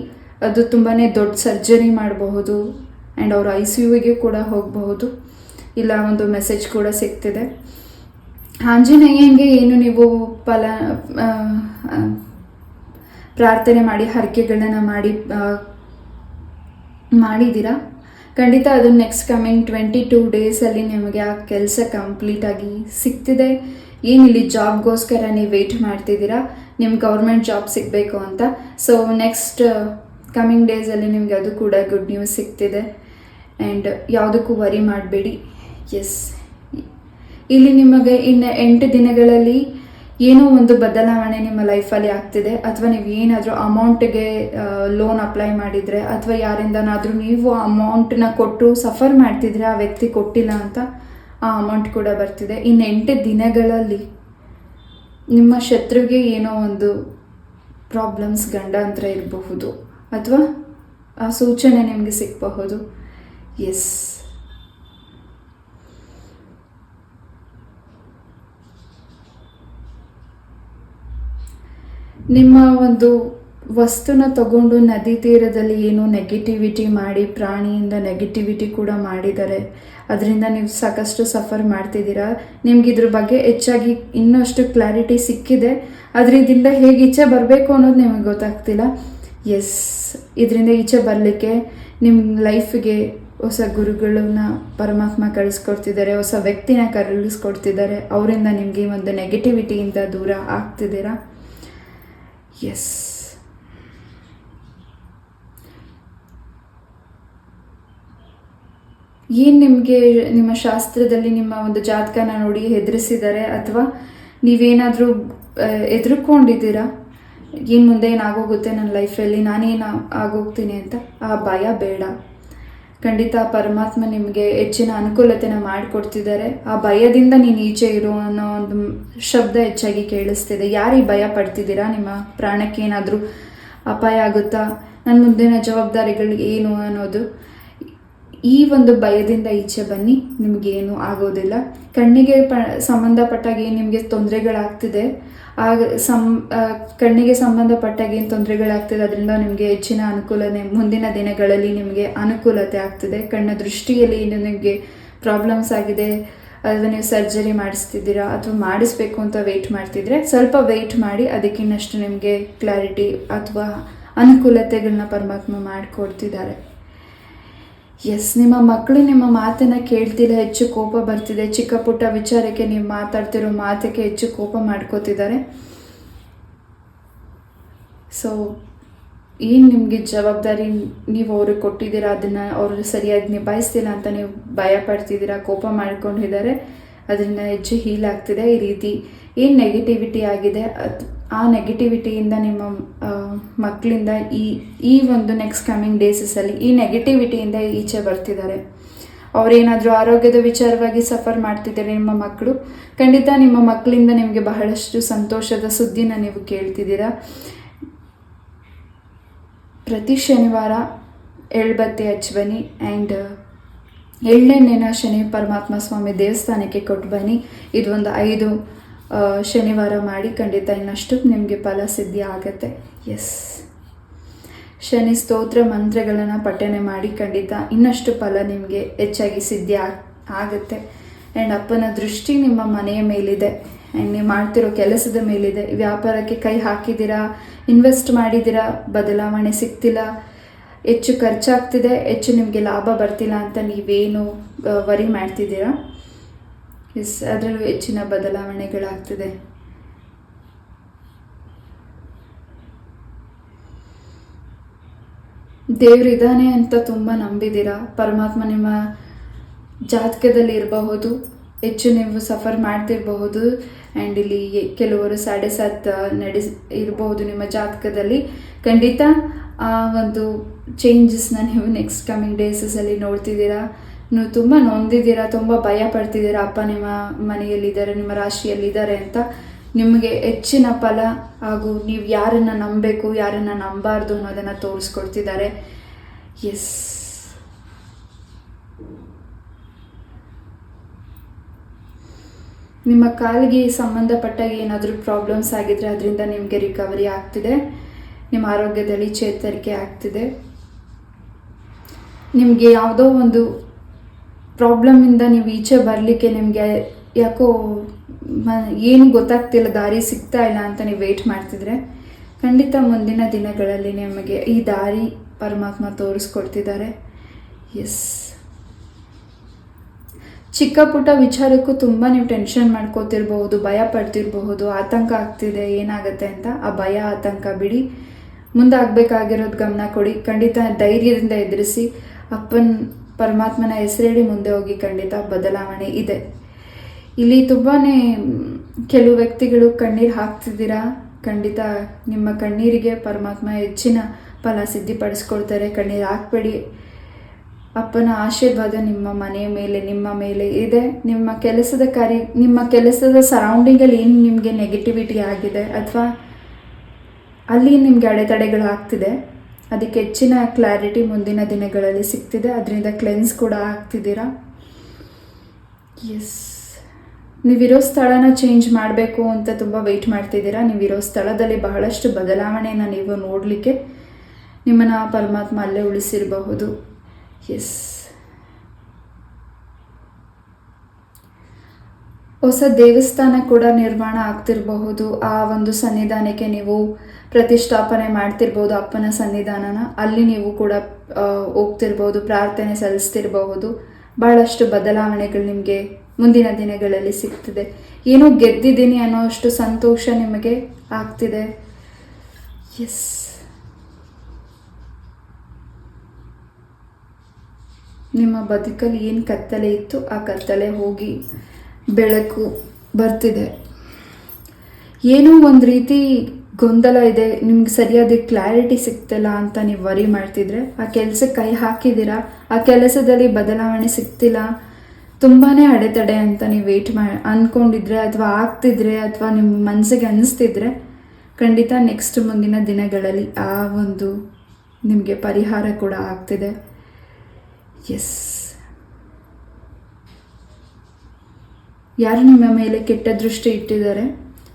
ಅದು ತುಂಬಾ ದೊಡ್ಡ ಸರ್ಜರಿ ಮಾಡಬಹುದು ಆ್ಯಂಡ್ ಅವ್ರ ಐ ಸಿ ಯುಗೆ ಕೂಡ ಹೋಗಬಹುದು. ಇಲ್ಲ, ಒಂದು ಮೆಸೇಜ್ ಕೂಡ ಸಿಗ್ತಿದೆ. ಆಂಜನೇಯಂಗೆ ಏನು ನೀವು ಫಲ ಪ್ರಾರ್ಥನೆ ಮಾಡಿ, ಹರಕೆಗಳನ್ನ ಮಾಡಿ ಮಾಡಿದ್ದೀರಾ? ಖಂಡಿತ ಅದು ನೆಕ್ಸ್ಟ್ ಕಮಿಂಗ್ ಟ್ವೆಂಟಿ ಟೂ ಡೇಸಲ್ಲಿ ನಿಮಗೆ ಆ ಕೆಲಸ ಕಂಪ್ಲೀಟಾಗಿ ಸಿಗ್ತಿದೆ. ಏನಿಲ್ಲಿ ಜಾಬ್ಗೋಸ್ಕರ ನೀವು ವೆಯ್ಟ್ ಮಾಡ್ತಿದ್ದೀರಾ? ನಿಮ್ಗೆ ಗೌರ್ಮೆಂಟ್ ಜಾಬ್ ಸಿಗಬೇಕು ಅಂತ. ಸೊ ನೆಕ್ಸ್ಟ್ ಕಮಿಂಗ್ ಡೇಸಲ್ಲಿ ನಿಮಗೆ ಅದು ಕೂಡ ಗುಡ್ ನ್ಯೂಸ್ ಸಿಗ್ತಿದೆ. ಆ್ಯಂಡ್ ಯಾವುದಕ್ಕೂ ವರಿ ಮಾಡಬೇಡಿ. ಎಸ್ ಇಲ್ಲಿ ನಿಮಗೆ ಇನ್ನು ಎಂಟು ದಿನಗಳಲ್ಲಿ ಏನೋ ಒಂದು ಬದಲಾವಣೆ ನಿಮ್ಮ ಲೈಫಲ್ಲಿ ಆಗ್ತಿದೆ, ಅಥವಾ ನೀವು ಏನಾದರೂ ಅಮೌಂಟ್ಗೆ ಲೋನ್ ಅಪ್ಲೈ ಮಾಡಿದರೆ, ಅಥವಾ ಯಾರಿಂದನಾದರೂ ನೀವು ಅಮೌಂಟನ್ನ ಕೊಟ್ಟು ಸಫರ್ ಮಾಡ್ತಿದ್ರೆ, ಆ ವ್ಯಕ್ತಿ ಕೊಟ್ಟಿಲ್ಲ ಅಂತ ಆ ಅಮೌಂಟ್ ಕೂಡ ಬರ್ತಿದೆ. ಇನ್ನು ಎಂಟು ದಿನಗಳಲ್ಲಿ ನಿಮ್ಮ ಶತ್ರುಗೆ ಏನೋ ಒಂದು ಪ್ರಾಬ್ಲಮ್ಸ್ ಗಂಡಾಂತರ ಇರಬಹುದು, ಅಥವಾ ಆ ಸೂಚನೆ ನಿಮಗೆ ಸಿಗಬಹುದು. ಎಸ್ ನಿಮ್ಮ ಒಂದು ವಸ್ತುನ ತಗೊಂಡು ನದಿ ತೀರದಲ್ಲಿ ಏನೋ ನೆಗೆಟಿವಿಟಿ ಮಾಡಿ, ಪ್ರಾಣಿಯಿಂದ ನೆಗೆಟಿವಿಟಿ ಕೂಡ ಮಾಡಿದ್ದಾರೆ ಅದರಿಂದ ನೀವು ಸಾಕಷ್ಟು ಸಫರ್ ಮಾಡ್ತಿದ್ದೀರಾ? ನಿಮ್ಗೆ ಇದ್ರ ಬಗ್ಗೆ ಹೆಚ್ಚಾಗಿ ಇನ್ನಷ್ಟು ಕ್ಲಾರಿಟಿ ಸಿಕ್ಕಿದೆ. ಅದರಿಂದ ಹೇಗೆ ಈಚೆ ಬರಬೇಕು ಅನ್ನೋದು ನಿಮಗೆ ಗೊತ್ತಾಗ್ತಿಲ್ಲ. ಎಸ್ ಇದರಿಂದ ಈಚೆ ಬರಲಿಕ್ಕೆ ನಿಮ್ಮ ಲೈಫಿಗೆ ಹೊಸ ಗುರುಗಳನ್ನ ಪರಮಾತ್ಮ ಕಳಿಸ್ಕೊಡ್ತಿದ್ದಾರೆ, ಹೊಸ ವ್ಯಕ್ತಿನ ಕರಳಿಸ್ಕೊಡ್ತಿದ್ದಾರೆ ಅವರಿಂದ ನಿಮಗೆ ಒಂದು ನೆಗೆಟಿವಿಟಿಯಿಂದ ದೂರ ಆಗ್ತಿದ್ದೀರಾ? ಎಸ್ ಏನು ನಿಮಗೆ ನಿಮ್ಮ ಶಾಸ್ತ್ರದಲ್ಲಿ ನಿಮ್ಮ ಒಂದು ಜಾತಕನ ನೋಡಿ ಹೆದರಿಸಿದ್ದಾರೆ ಅಥವಾ ನೀವೇನಾದರೂ ಎದುರುಕೊಂಡಿದ್ದೀರಾ? ಏನು ಮುಂದೆ ಏನಾಗೋಗುತ್ತೆ ನನ್ನ ಲೈಫಲ್ಲಿ ನಾನೇನು ಆಗೋಗ್ತೀನಿ ಅಂತ? ಆ ಭಯ ಬೇಡ. ಖಂಡಿತ ಪರಮಾತ್ಮ ನಿಮಗೆ ಹೆಚ್ಚಿನ ಅನುಕೂಲತೆನ ಮಾಡಿಕೊಡ್ತಿದ್ದಾರೆ. ಆ ಭಯದಿಂದ ನೀನು ಈಚೆ ಇರು ಅನ್ನೋ ಒಂದು ಶಬ್ದ ಹೆಚ್ಚಾಗಿ ಕೇಳಿಸ್ತಿದೆ. ಯಾರು ಈ ಭಯ ಪಡ್ತಿದ್ದೀರಾ? ನಿಮ್ಮ ಪ್ರಾಣಕ್ಕೆ ಏನಾದರೂ ಅಪಾಯ ಆಗುತ್ತಾ? ನನ್ನ ಮುಂದಿನ ಜವಾಬ್ದಾರಿಗಳು ಏನು ಅನ್ನೋದು? ಈ ಒಂದು ಭಯದಿಂದ ಈಚೆ ಬನ್ನಿ ನಿಮಗೇನು ಆಗೋದಿಲ್ಲ. ಕಣ್ಣಿಗೆ ಪ, ಸಂಬಂಧಪಟ್ಟಾಗ ಏನು ನಿಮಗೆ ತೊಂದರೆಗಳಾಗ್ತಿದೆ. ಆಗ ಸಂ ಕಣ್ಣಿಗೆ ಸಂಬಂಧಪಟ್ಟಾಗ ಏನು ತೊಂದರೆಗಳಾಗ್ತಿದೆ, ಅದರಿಂದ ನಿಮಗೆ ಹೆಚ್ಚಿನ ಅನುಕೂಲನೆ, ಮುಂದಿನ ದಿನಗಳಲ್ಲಿ ನಿಮಗೆ ಅನುಕೂಲತೆ ಆಗ್ತಿದೆ. ಕಣ್ಣ ದೃಷ್ಟಿಯಲ್ಲಿ ನಿಮಗೆ ಪ್ರಾಬ್ಲಮ್ಸ್ ಆಗಿದೆ ಅಥವಾ ನೀವು ಸರ್ಜರಿ ಮಾಡಿಸ್ತಿದ್ದೀರಾ, ಅಥವಾ ಮಾಡಿಸ್ಬೇಕು ಅಂತ ವೆಯ್ಟ್ ಮಾಡ್ತಿದ್ರೆ, ಸ್ವಲ್ಪ ವೆಯ್ಟ್ ಮಾಡಿ ಅದಕ್ಕಿನ್ನಷ್ಟು ನಿಮಗೆ ಕ್ಲಾರಿಟಿ ಅಥವಾ ಅನುಕೂಲತೆಗಳನ್ನ ಪರಮಾತ್ಮ ಮಾಡಿಕೊಡ್ತಿದ್ದಾರೆ. ಎಸ್, ನಿಮ್ಮ ಮಕ್ಕಳು ನಿಮ್ಮ ಮಾತನ್ನ ಕೇಳ್ತಿಲ್ಲ, ಹೆಚ್ಚು ಕೋಪ ಬರ್ತಿದೆ. ಚಿಕ್ಕ ಪುಟ್ಟ ವಿಚಾರಕ್ಕೆ ನೀವು ಮಾತಾಡ್ತಿರೋ ಮಾತಕ್ಕೆ ಹೆಚ್ಚು ಕೋಪ ಮಾಡ್ಕೋತಿದ್ದಾರೆ. ಸೊ ಏನು ನಿಮಗೆ ಜವಾಬ್ದಾರಿ? ನೀವು ಅವ್ರಿಗೆ ಕೊಟ್ಟಿದ್ದೀರಾ, ಅದನ್ನು ಅವರು ಸರಿಯಾಗಿ ನಿಭಾಯಿಸ್ತಿಲ್ಲ ಅಂತ ನೀವು ಭಯ ಪಡ್ತಿದ್ದೀರಾ ಕೋಪ ಮಾಡ್ಕೊಂಡಿದ್ದಾರೆ ಅದರಿಂದ ಹೆಚ್ಚು ಹೀಲ್ ಆಗ್ತಿದೆ ಈ ರೀತಿ. ಏನು ನೆಗೆಟಿವಿಟಿ ಆಗಿದೆ? ಅದು ಆ ನೆಗೆಟಿವಿಟಿಯಿಂದ ನಿಮ್ಮ ಮಕ್ಕಳಿಂದ ಈ ಈ ಒಂದು ನೆಕ್ಸ್ಟ್ ಕಮಿಂಗ್ ಡೇಸಸಲ್ಲಿ ಈ ನೆಗೆಟಿವಿಟಿಯಿಂದ ಈಚೆ ಬರ್ತಿದ್ದಾರೆ. ಅವರೇನಾದರೂ ಆರೋಗ್ಯದ ವಿಚಾರವಾಗಿ ಸಫರ್ ಮಾಡ್ತಿದ್ದಾರೆ ನಿಮ್ಮ ಮಕ್ಕಳು, ಖಂಡಿತ ನಿಮ್ಮ ಮಕ್ಕಳಿಂದ ನಿಮಗೆ ಬಹಳಷ್ಟು ಸಂತೋಷದ ಸುದ್ದಿನ ನೀವು ಕೇಳ್ತಿದ್ದೀರಾ. ಪ್ರತಿ ಶನಿವಾರ ಎಳ್ಬತ್ತಿ ಹಚ್ಚಿ ಬನ್ನಿ ಆ್ಯಂಡ್ ಎಳ್ಳೆಣ್ಣೆನ ಶನಿ ಪರಮಾತ್ಮ ಸ್ವಾಮಿ ದೇವಸ್ಥಾನಕ್ಕೆ ಕೊಟ್ಟು ಬನ್ನಿ ಇದೊಂದು ಐದು ಶನಿವಾರ ಮಾಡಿ ಖಂಡಿತ ಇನ್ನಷ್ಟು ನಿಮಗೆ ಫಲ ಸಿದ್ಧಿ ಆಗತ್ತೆ. ಎಸ್ ಶನಿ ಸ್ತೋತ್ರ ಮಂತ್ರಗಳನ್ನು ಪಠನೆ ಮಾಡಿ ಖಂಡಿತ ಇನ್ನಷ್ಟು ಫಲ ನಿಮಗೆ ಹೆಚ್ಚಾಗಿ ಸಿದ್ಧಿ ಆಗ್ ಆಗುತ್ತೆ. ಆ್ಯಂಡ್ ಅಪ್ಪನ ದೃಷ್ಟಿ ನಿಮ್ಮ ಮನೆಯ ಮೇಲಿದೆ. ಆ್ಯಂಡ್ ನೀವು ಮಾಡ್ತಿರೋ ಕೆಲಸದ ಮೇಲಿದೆ. ವ್ಯಾಪಾರಕ್ಕೆ ಕೈ ಹಾಕಿದ್ದೀರಾ ಇನ್ವೆಸ್ಟ್ ಮಾಡಿದ್ದೀರಾ, ಬದಲಾವಣೆ ಸಿಗ್ತಿಲ್ಲ, ಹೆಚ್ಚು ಖರ್ಚಾಗ್ತಿದೆ, ಹೆಚ್ಚು ನಿಮಗೆ ಲಾಭ ಬರ್ತಿಲ್ಲ ಅಂತ ನೀವೇನು ವರಿ ಮಾಡ್ತಿದ್ದೀರಾ? ಎಸ್, ಅದರಲ್ಲೂ ಹೆಚ್ಚಿನ ಬದಲಾವಣೆಗಳಾಗ್ತಿದೆ. ದೇವರಿದ್ದಾನೆ ಅಂತ ತುಂಬ ನಂಬಿದ್ದೀರಾ? ಪರಮಾತ್ಮ ನಿಮ್ಮ ಜಾತಕದಲ್ಲಿ ಇರಬಹುದು ಹೆಚ್ಚು ನೀವು ಸಫರ್ ಮಾಡ್ತಿರಬಹುದು ಆ್ಯಂಡ್ ಇಲ್ಲಿ ಕೆಲವರು ಸಾಡೆ ಸಾತ್ ನಡೆಸ್, ಇರಬಹುದು ನಿಮ್ಮ ಜಾತಕದಲ್ಲಿ. ಖಂಡಿತ ಆ ಒಂದು ಚೇಂಜಸ್ನ ನೀವು ನೆಕ್ಸ್ಟ್ ಕಮಿಂಗ್ ಡೇಸಸಲ್ಲಿ ನೋಡ್ತಿದ್ದೀರಾ. ನೀವು ತುಂಬ ನೊಂದಿದ್ದೀರಾ, ತುಂಬ ಭಯ ಪಡ್ತಿದ್ದೀರಾ, ಅಪ್ಪ ನಿಮ್ಮ ಮನೆಯಲ್ಲಿದ್ದಾರೆ, ನಿಮ್ಮ ರಾಶಿಯಲ್ಲಿದ್ದಾರೆ ಅಂತ ನಿಮಗೆ ಹೆಚ್ಚಿನ ಫಲ ಹಾಗೂ ನೀವು ಯಾರನ್ನು ನಂಬಬೇಕು, ಯಾರನ್ನು ನಂಬಾರ್ದು ಅನ್ನೋದನ್ನು ತೋರಿಸ್ಕೊಡ್ತಿದ್ದಾರೆ. ಎಸ್ ನಿಮ್ಮ ಕಾಲಿಗೆ ಸಂಬಂಧಪಟ್ಟ ಏನಾದರೂ ಪ್ರಾಬ್ಲಮ್ಸ್ ಆಗಿದ್ರೆ ಅದರಿಂದ ನಿಮಗೆ ರಿಕವರಿ ಆಗ್ತಿದೆ. ನಿಮ್ಮ ಆರೋಗ್ಯದಲ್ಲಿ ಚೇತರಿಕೆ ಆಗ್ತಿದೆ. ನಿಮಗೆ ಯಾವುದೋ ಒಂದು ಪ್ರಾಬ್ಲಮಿಂದ ನೀವು ಈಚೆ ಬರಲಿಕ್ಕೆ ನಿಮಗೆ ಯಾಕೋ ಏನು ಗೊತ್ತಾಗ್ತಿಲ್ಲ, ದಾರಿ ಸಿಗ್ತಾ ಇಲ್ಲ ಅಂತ ನೀವು ವೆಯ್ಟ್ ಮಾಡ್ತಿದ್ರೆ ಖಂಡಿತ ಮುಂದಿನ ದಿನಗಳಲ್ಲಿ ನಿಮಗೆ ಈ ದಾರಿ ಪರಮಾತ್ಮ ತೋರಿಸ್ಕೊಡ್ತಿದ್ದಾರೆ. ಎಸ್ ಚಿಕ್ಕ ಪುಟ್ಟ ವಿಚಾರಕ್ಕೂ ತುಂಬ ನೀವು ಟೆನ್ಷನ್ ಮಾಡ್ಕೋತಿರ್ಬಹುದು, ಭಯ ಪಡ್ತಿರಬಹುದು, ಆತಂಕ ಆಗ್ತಿದೆ, ಏನಾಗುತ್ತೆ ಅಂತ. ಆ ಭಯ, ಆತಂಕ ಬಿಡಿ. ಮುಂದೆ ಆಗಬೇಕಾಗಿರೋದು ಗಮನ ಕೊಡಿ. ಖಂಡಿತ ಧೈರ್ಯದಿಂದ ಎದುರಿಸಿ. ಅಪ್ಪನ ಪರಮಾತ್ಮನ ಹೆಸರೇಳಿ ಮುಂದೆ ಹೋಗಿ ಖಂಡಿತ ಬದಲಾವಣೆ ಇದೆ. ಇಲ್ಲಿ ತುಂಬಾ ಕೆಲವು ವ್ಯಕ್ತಿಗಳು ಕಣ್ಣೀರು ಹಾಕ್ತಿದ್ದೀರಾ? ಖಂಡಿತ ನಿಮ್ಮ ಕಣ್ಣೀರಿಗೆ ಪರಮಾತ್ಮ ಹೆಚ್ಚಿನ ಫಲ ಸಿದ್ಧಿಪಡಿಸ್ಕೊಳ್ತಾರೆ ಕಣ್ಣೀರು ಹಾಕ್ಬೇಡಿ. ಅಪ್ಪನ ಆಶೀರ್ವಾದ ನಿಮ್ಮ ಮನೆಯ ಮೇಲೆ, ನಿಮ್ಮ ಮೇಲೆ ಇದೆ. ನಿಮ್ಮ ಕೆಲಸದ ಕಾರ್ಯ, ನಿಮ್ಮ ಕೆಲಸದ ಸರೌಂಡಿಂಗಲ್ಲಿ ಏನು ನಿಮಗೆ ನೆಗೆಟಿವಿಟಿ ಆಗಿದೆ? ಅಥವಾ ಅಲ್ಲಿ ನಿಮಗೆ ಅಡೆತಡೆಗಳು ಆಗ್ತಿದೆ? ಅದಕ್ಕೆ ಹೆಚ್ಚಿನ ಕ್ಲಾರಿಟಿ ಮುಂದಿನ ದಿನಗಳಲ್ಲಿ ಸಿಗ್ತಿದೆ. ಅದರಿಂದ ಕ್ಲೆನ್ಸ್ ಕೂಡ ಆಗ್ತಿದ್ದೀರಾ? ಎಸ್ ನೀವಿರೋ ಸ್ಥಳನ ಚೇಂಜ್ ಮಾಡಬೇಕು ಅಂತ ತುಂಬ ವೆಯ್ಟ್ ಮಾಡ್ತಿದ್ದೀರಾ? ನೀವಿರೋ ಸ್ಥಳದಲ್ಲಿ ಬಹಳಷ್ಟು ಬದಲಾವಣೆಯನ್ನು ನೀವು ನೋಡಲಿಕ್ಕೆ ನಿಮ್ಮನ್ನು ಪರಮಾತ್ಮ ಅಲ್ಲೇ ಉಳಿಸಿರಬಹುದು. ಎಸ್ ಹೊಸ ದೇವಸ್ಥಾನ ಕೂಡ ನಿರ್ಮಾಣ ಆಗ್ತಿರಬಹುದು. ಆ ಒಂದು ಸನ್ನಿಧಾನಕ್ಕೆ ನೀವು ಪ್ರತಿಷ್ಠಾಪನೆ ಮಾಡ್ತಿರ್ಬೋದು ಅಪ್ಪನ ಸನ್ನಿಧಾನನ. ಅಲ್ಲಿ ನೀವು ಕೂಡ ಹೋಗ್ತಿರ್ಬೋದು, ಪ್ರಾರ್ಥನೆ ಸಲ್ಲಿಸ್ತಿರಬಹುದು. ಬಹಳಷ್ಟು ಬದಲಾವಣೆಗಳು ನಿಮಗೆ ಮುಂದಿನ ದಿನಗಳಲ್ಲಿ ಸಿಗ್ತಿದೆ. ಏನೋ ಗೆದ್ದಿದ್ದೀನಿ ಅನ್ನೋ ಅಷ್ಟು ಸಂತೋಷ ನಿಮಗೆ ಆಗ್ತಿದೆ. ಎಸ್ ನಿಮ್ಮ ಬದುಕಲ್ಲಿ ಏನು ಕತ್ತಲೆ ಇತ್ತು, ಆ ಕತ್ತಲೆ ಹೋಗಿ ಬೆಳಕು ಬರ್ತಿದೆ. ಏನೋ ಒಂದು ರೀತಿ ಗೊಂದಲ ಇದೆ. ನಿಮ್ಗೆ ಸರಿಯಾದ ಕ್ಲಾರಿಟಿ ಸಿಗ್ತಿಲ್ಲ ಅಂತ ನೀವು ವರಿ ಮಾಡ್ತಿದ್ರೆ, ಆ ಕೆಲಸಕ್ಕೆ ಕೈ ಹಾಕಿದ್ದೀರಾ? ಆ ಕೆಲಸದಲ್ಲಿ ಬದಲಾವಣೆ ಸಿಗ್ತಿಲ್ಲ? ತುಂಬಾ ಅಡೆತಡೆ ಅಂತ ನೀವು ವೆಯ್ಟ್ ಮಾ ಅಂದ್ಕೊಂಡಿದ್ರೆ ಅಥವಾ ಆಗ್ತಿದ್ರೆ ಅಥವಾ ನಿಮ್ಮ ಮನಸ್ಸಿಗೆ ಅನ್ನಿಸ್ತಿದ್ರೆ ಖಂಡಿತ ನೆಕ್ಸ್ಟ್ ಮುಂದಿನ ದಿನಗಳಲ್ಲಿ ಆ ಒಂದು ನಿಮಗೆ ಪರಿಹಾರ ಕೂಡ ಆಗ್ತಿದೆ. ಎಸ್ ಯಾರು ನಿಮ್ಮ ಮೇಲೆ ಕೆಟ್ಟ ದೃಷ್ಟಿ ಇಟ್ಟಿದ್ದಾರೆ?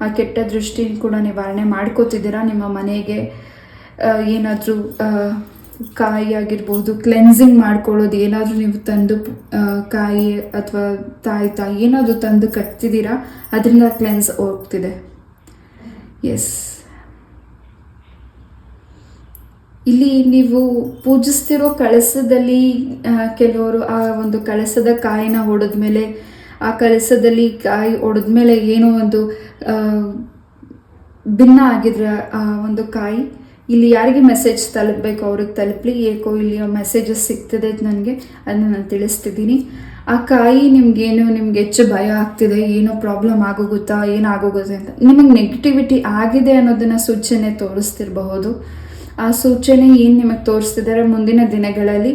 ಆ ಕೆಟ್ಟ ದೃಷ್ಟಿ ಕೂಡ ನಿವಾರಣೆ ಮಾಡ್ಕೋತಿದ್ದೀರಾ? ನಿಮ್ಮ ಮನೆಗೆ ಏನಾದರೂ ಕಾಯಿ ಆಗಿರ್ಬೋದು ಕ್ಲೆನ್ಸಿಂಗ್ ಮಾಡ್ಕೊಳ್ಳೋದು ಏನಾದರೂ ನೀವು ತಂದು ಕಾಯಿ ಅಥವಾ ತಾಯಿ ತಾಯಿ ಏನಾದರೂ ತಂದು ಕಟ್ತಿದ್ದೀರಾ? ಅದರಿಂದ ಕ್ಲೆನ್ಸ್ ಹೋಗ್ತಿದೆ. ಎಸ್ ಇಲ್ಲಿ ನೀವು ಪೂಜಿಸ್ತಿರೋ ಕಳಸದಲ್ಲಿ ಕೆಲವರು ಆ ಒಂದು ಕಳಸದ ಕಾಯಿನ ಹೊಡೆದ್ಮೇಲೆ ಆ ಕೆಲಸದಲ್ಲಿ ಕಾಯಿ ಒಡೆದ ಮೇಲೆ ಏನೋ ಒಂದು ಭಿನ್ನ ಆಗಿದ್ರೆ ಆ ಒಂದು ಕಾಯಿ. ಇಲ್ಲಿ ಯಾರಿಗೆ ಮೆಸೇಜ್ ತಲುಪಬೇಕು, ಅವ್ರಿಗೆ ತಲುಪಲಿ, ಏಕೋ ಇಲ್ಲಿ ಮೆಸೇಜಸ್ ಸಿಗ್ತದೆ ನನಗೆ ಅದನ್ನ ನಾನು ತಿಳಿಸ್ತಿದ್ದೀನಿ. ಆ ಕಾಯಿ ನಿಮ್ಗೇನು, ನಿಮ್ಗೆ ಹೆಚ್ಚು ಭಯ ಆಗ್ತಿದೆ, ಏನೋ ಪ್ರಾಬ್ಲಮ್ ಆಗೋಗುತ್ತಾ, ಏನಾಗೋಗುತ್ತೆ ಅಂತ. ನಿಮಗೆ ನೆಗೆಟಿವಿಟಿ ಆಗಿದೆ ಅನ್ನೋದನ್ನ ಸೂಚನೆ ತೋರಿಸ್ತಿರಬಹುದು. ಆ ಸೂಚನೆ ಏನು ನಿಮಗೆ ತೋರಿಸ್ತಿದ್ದಾರೆ ಮುಂದಿನ ದಿನಗಳಲ್ಲಿ?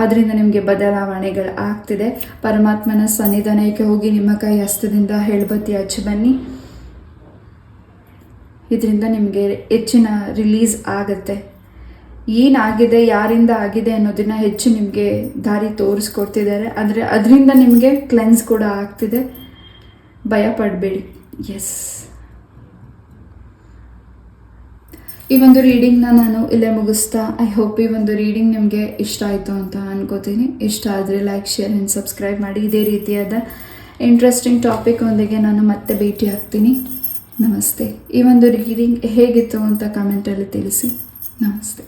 ಆದ್ದರಿಂದ ನಿಮಗೆ ಬದಲಾವಣೆಗಳು ಆಗ್ತಿದೆ. ಪರಮಾತ್ಮನ ಸನ್ನಿಧಾನಕ್ಕೆ ಹೋಗಿ ನಿಮ್ಮ ಕೈ ಹಸ್ತದಿಂದ ಹೇಳ್ಬತ್ತಿ ಹಚ್ಚಿ ಬನ್ನಿ. ಇದರಿಂದ ನಿಮಗೆ ಹೆಚ್ಚಿನ ರಿಲೀಸ್ ಆಗುತ್ತೆ. ಏನಾಗಿದೆ, ಯಾರಿಂದ ಆಗಿದೆ ಅನ್ನೋದನ್ನ ಹೆಚ್ಚು ನಿಮಗೆ ದಾರಿ ತೋರಿಸ್ಕೊಡ್ತಿದ್ದಾರೆ. ಅಂದರೆ ಅದರಿಂದ ನಿಮಗೆ ಕ್ಲೆನ್ಸ್ ಕೂಡ ಆಗ್ತಿದೆ. ಭಯ ಪಡಬೇಡಿ. ಎಸ್ ಈ ಒಂದು ರೀಡಿಂಗ್ನ ನಾನು ಇಲ್ಲೇ ಮುಗಿಸ್ತಾ ಐ ಹೋಪ್ ಈ ಒಂದು ರೀಡಿಂಗ್ ನಿಮಗೆ ಇಷ್ಟ ಆಯಿತು ಅಂತ ಅನ್ಕೋತೀನಿ. ಇಷ್ಟ ಆದರೆ ಲೈಕ್ ಶೇರ್ ಆ್ಯಂಡ್ ಸಬ್ಸ್ಕ್ರೈಬ್ ಮಾಡಿ. ಇದೇ ರೀತಿಯಾದ ಇಂಟ್ರೆಸ್ಟಿಂಗ್ ಟಾಪಿಕ್ ಒಂದಿಗೆ ನಾನು ಮತ್ತೆ ಭೇಟಿ ಆಗ್ತೀನಿ. ನಮಸ್ತೆ. ಈ ಒಂದು ರೀಡಿಂಗ್ ಹೇಗಿತ್ತು ಅಂತ ಕಮೆಂಟಲ್ಲಿ ತಿಳಿಸಿ. ನಮಸ್ತೆ.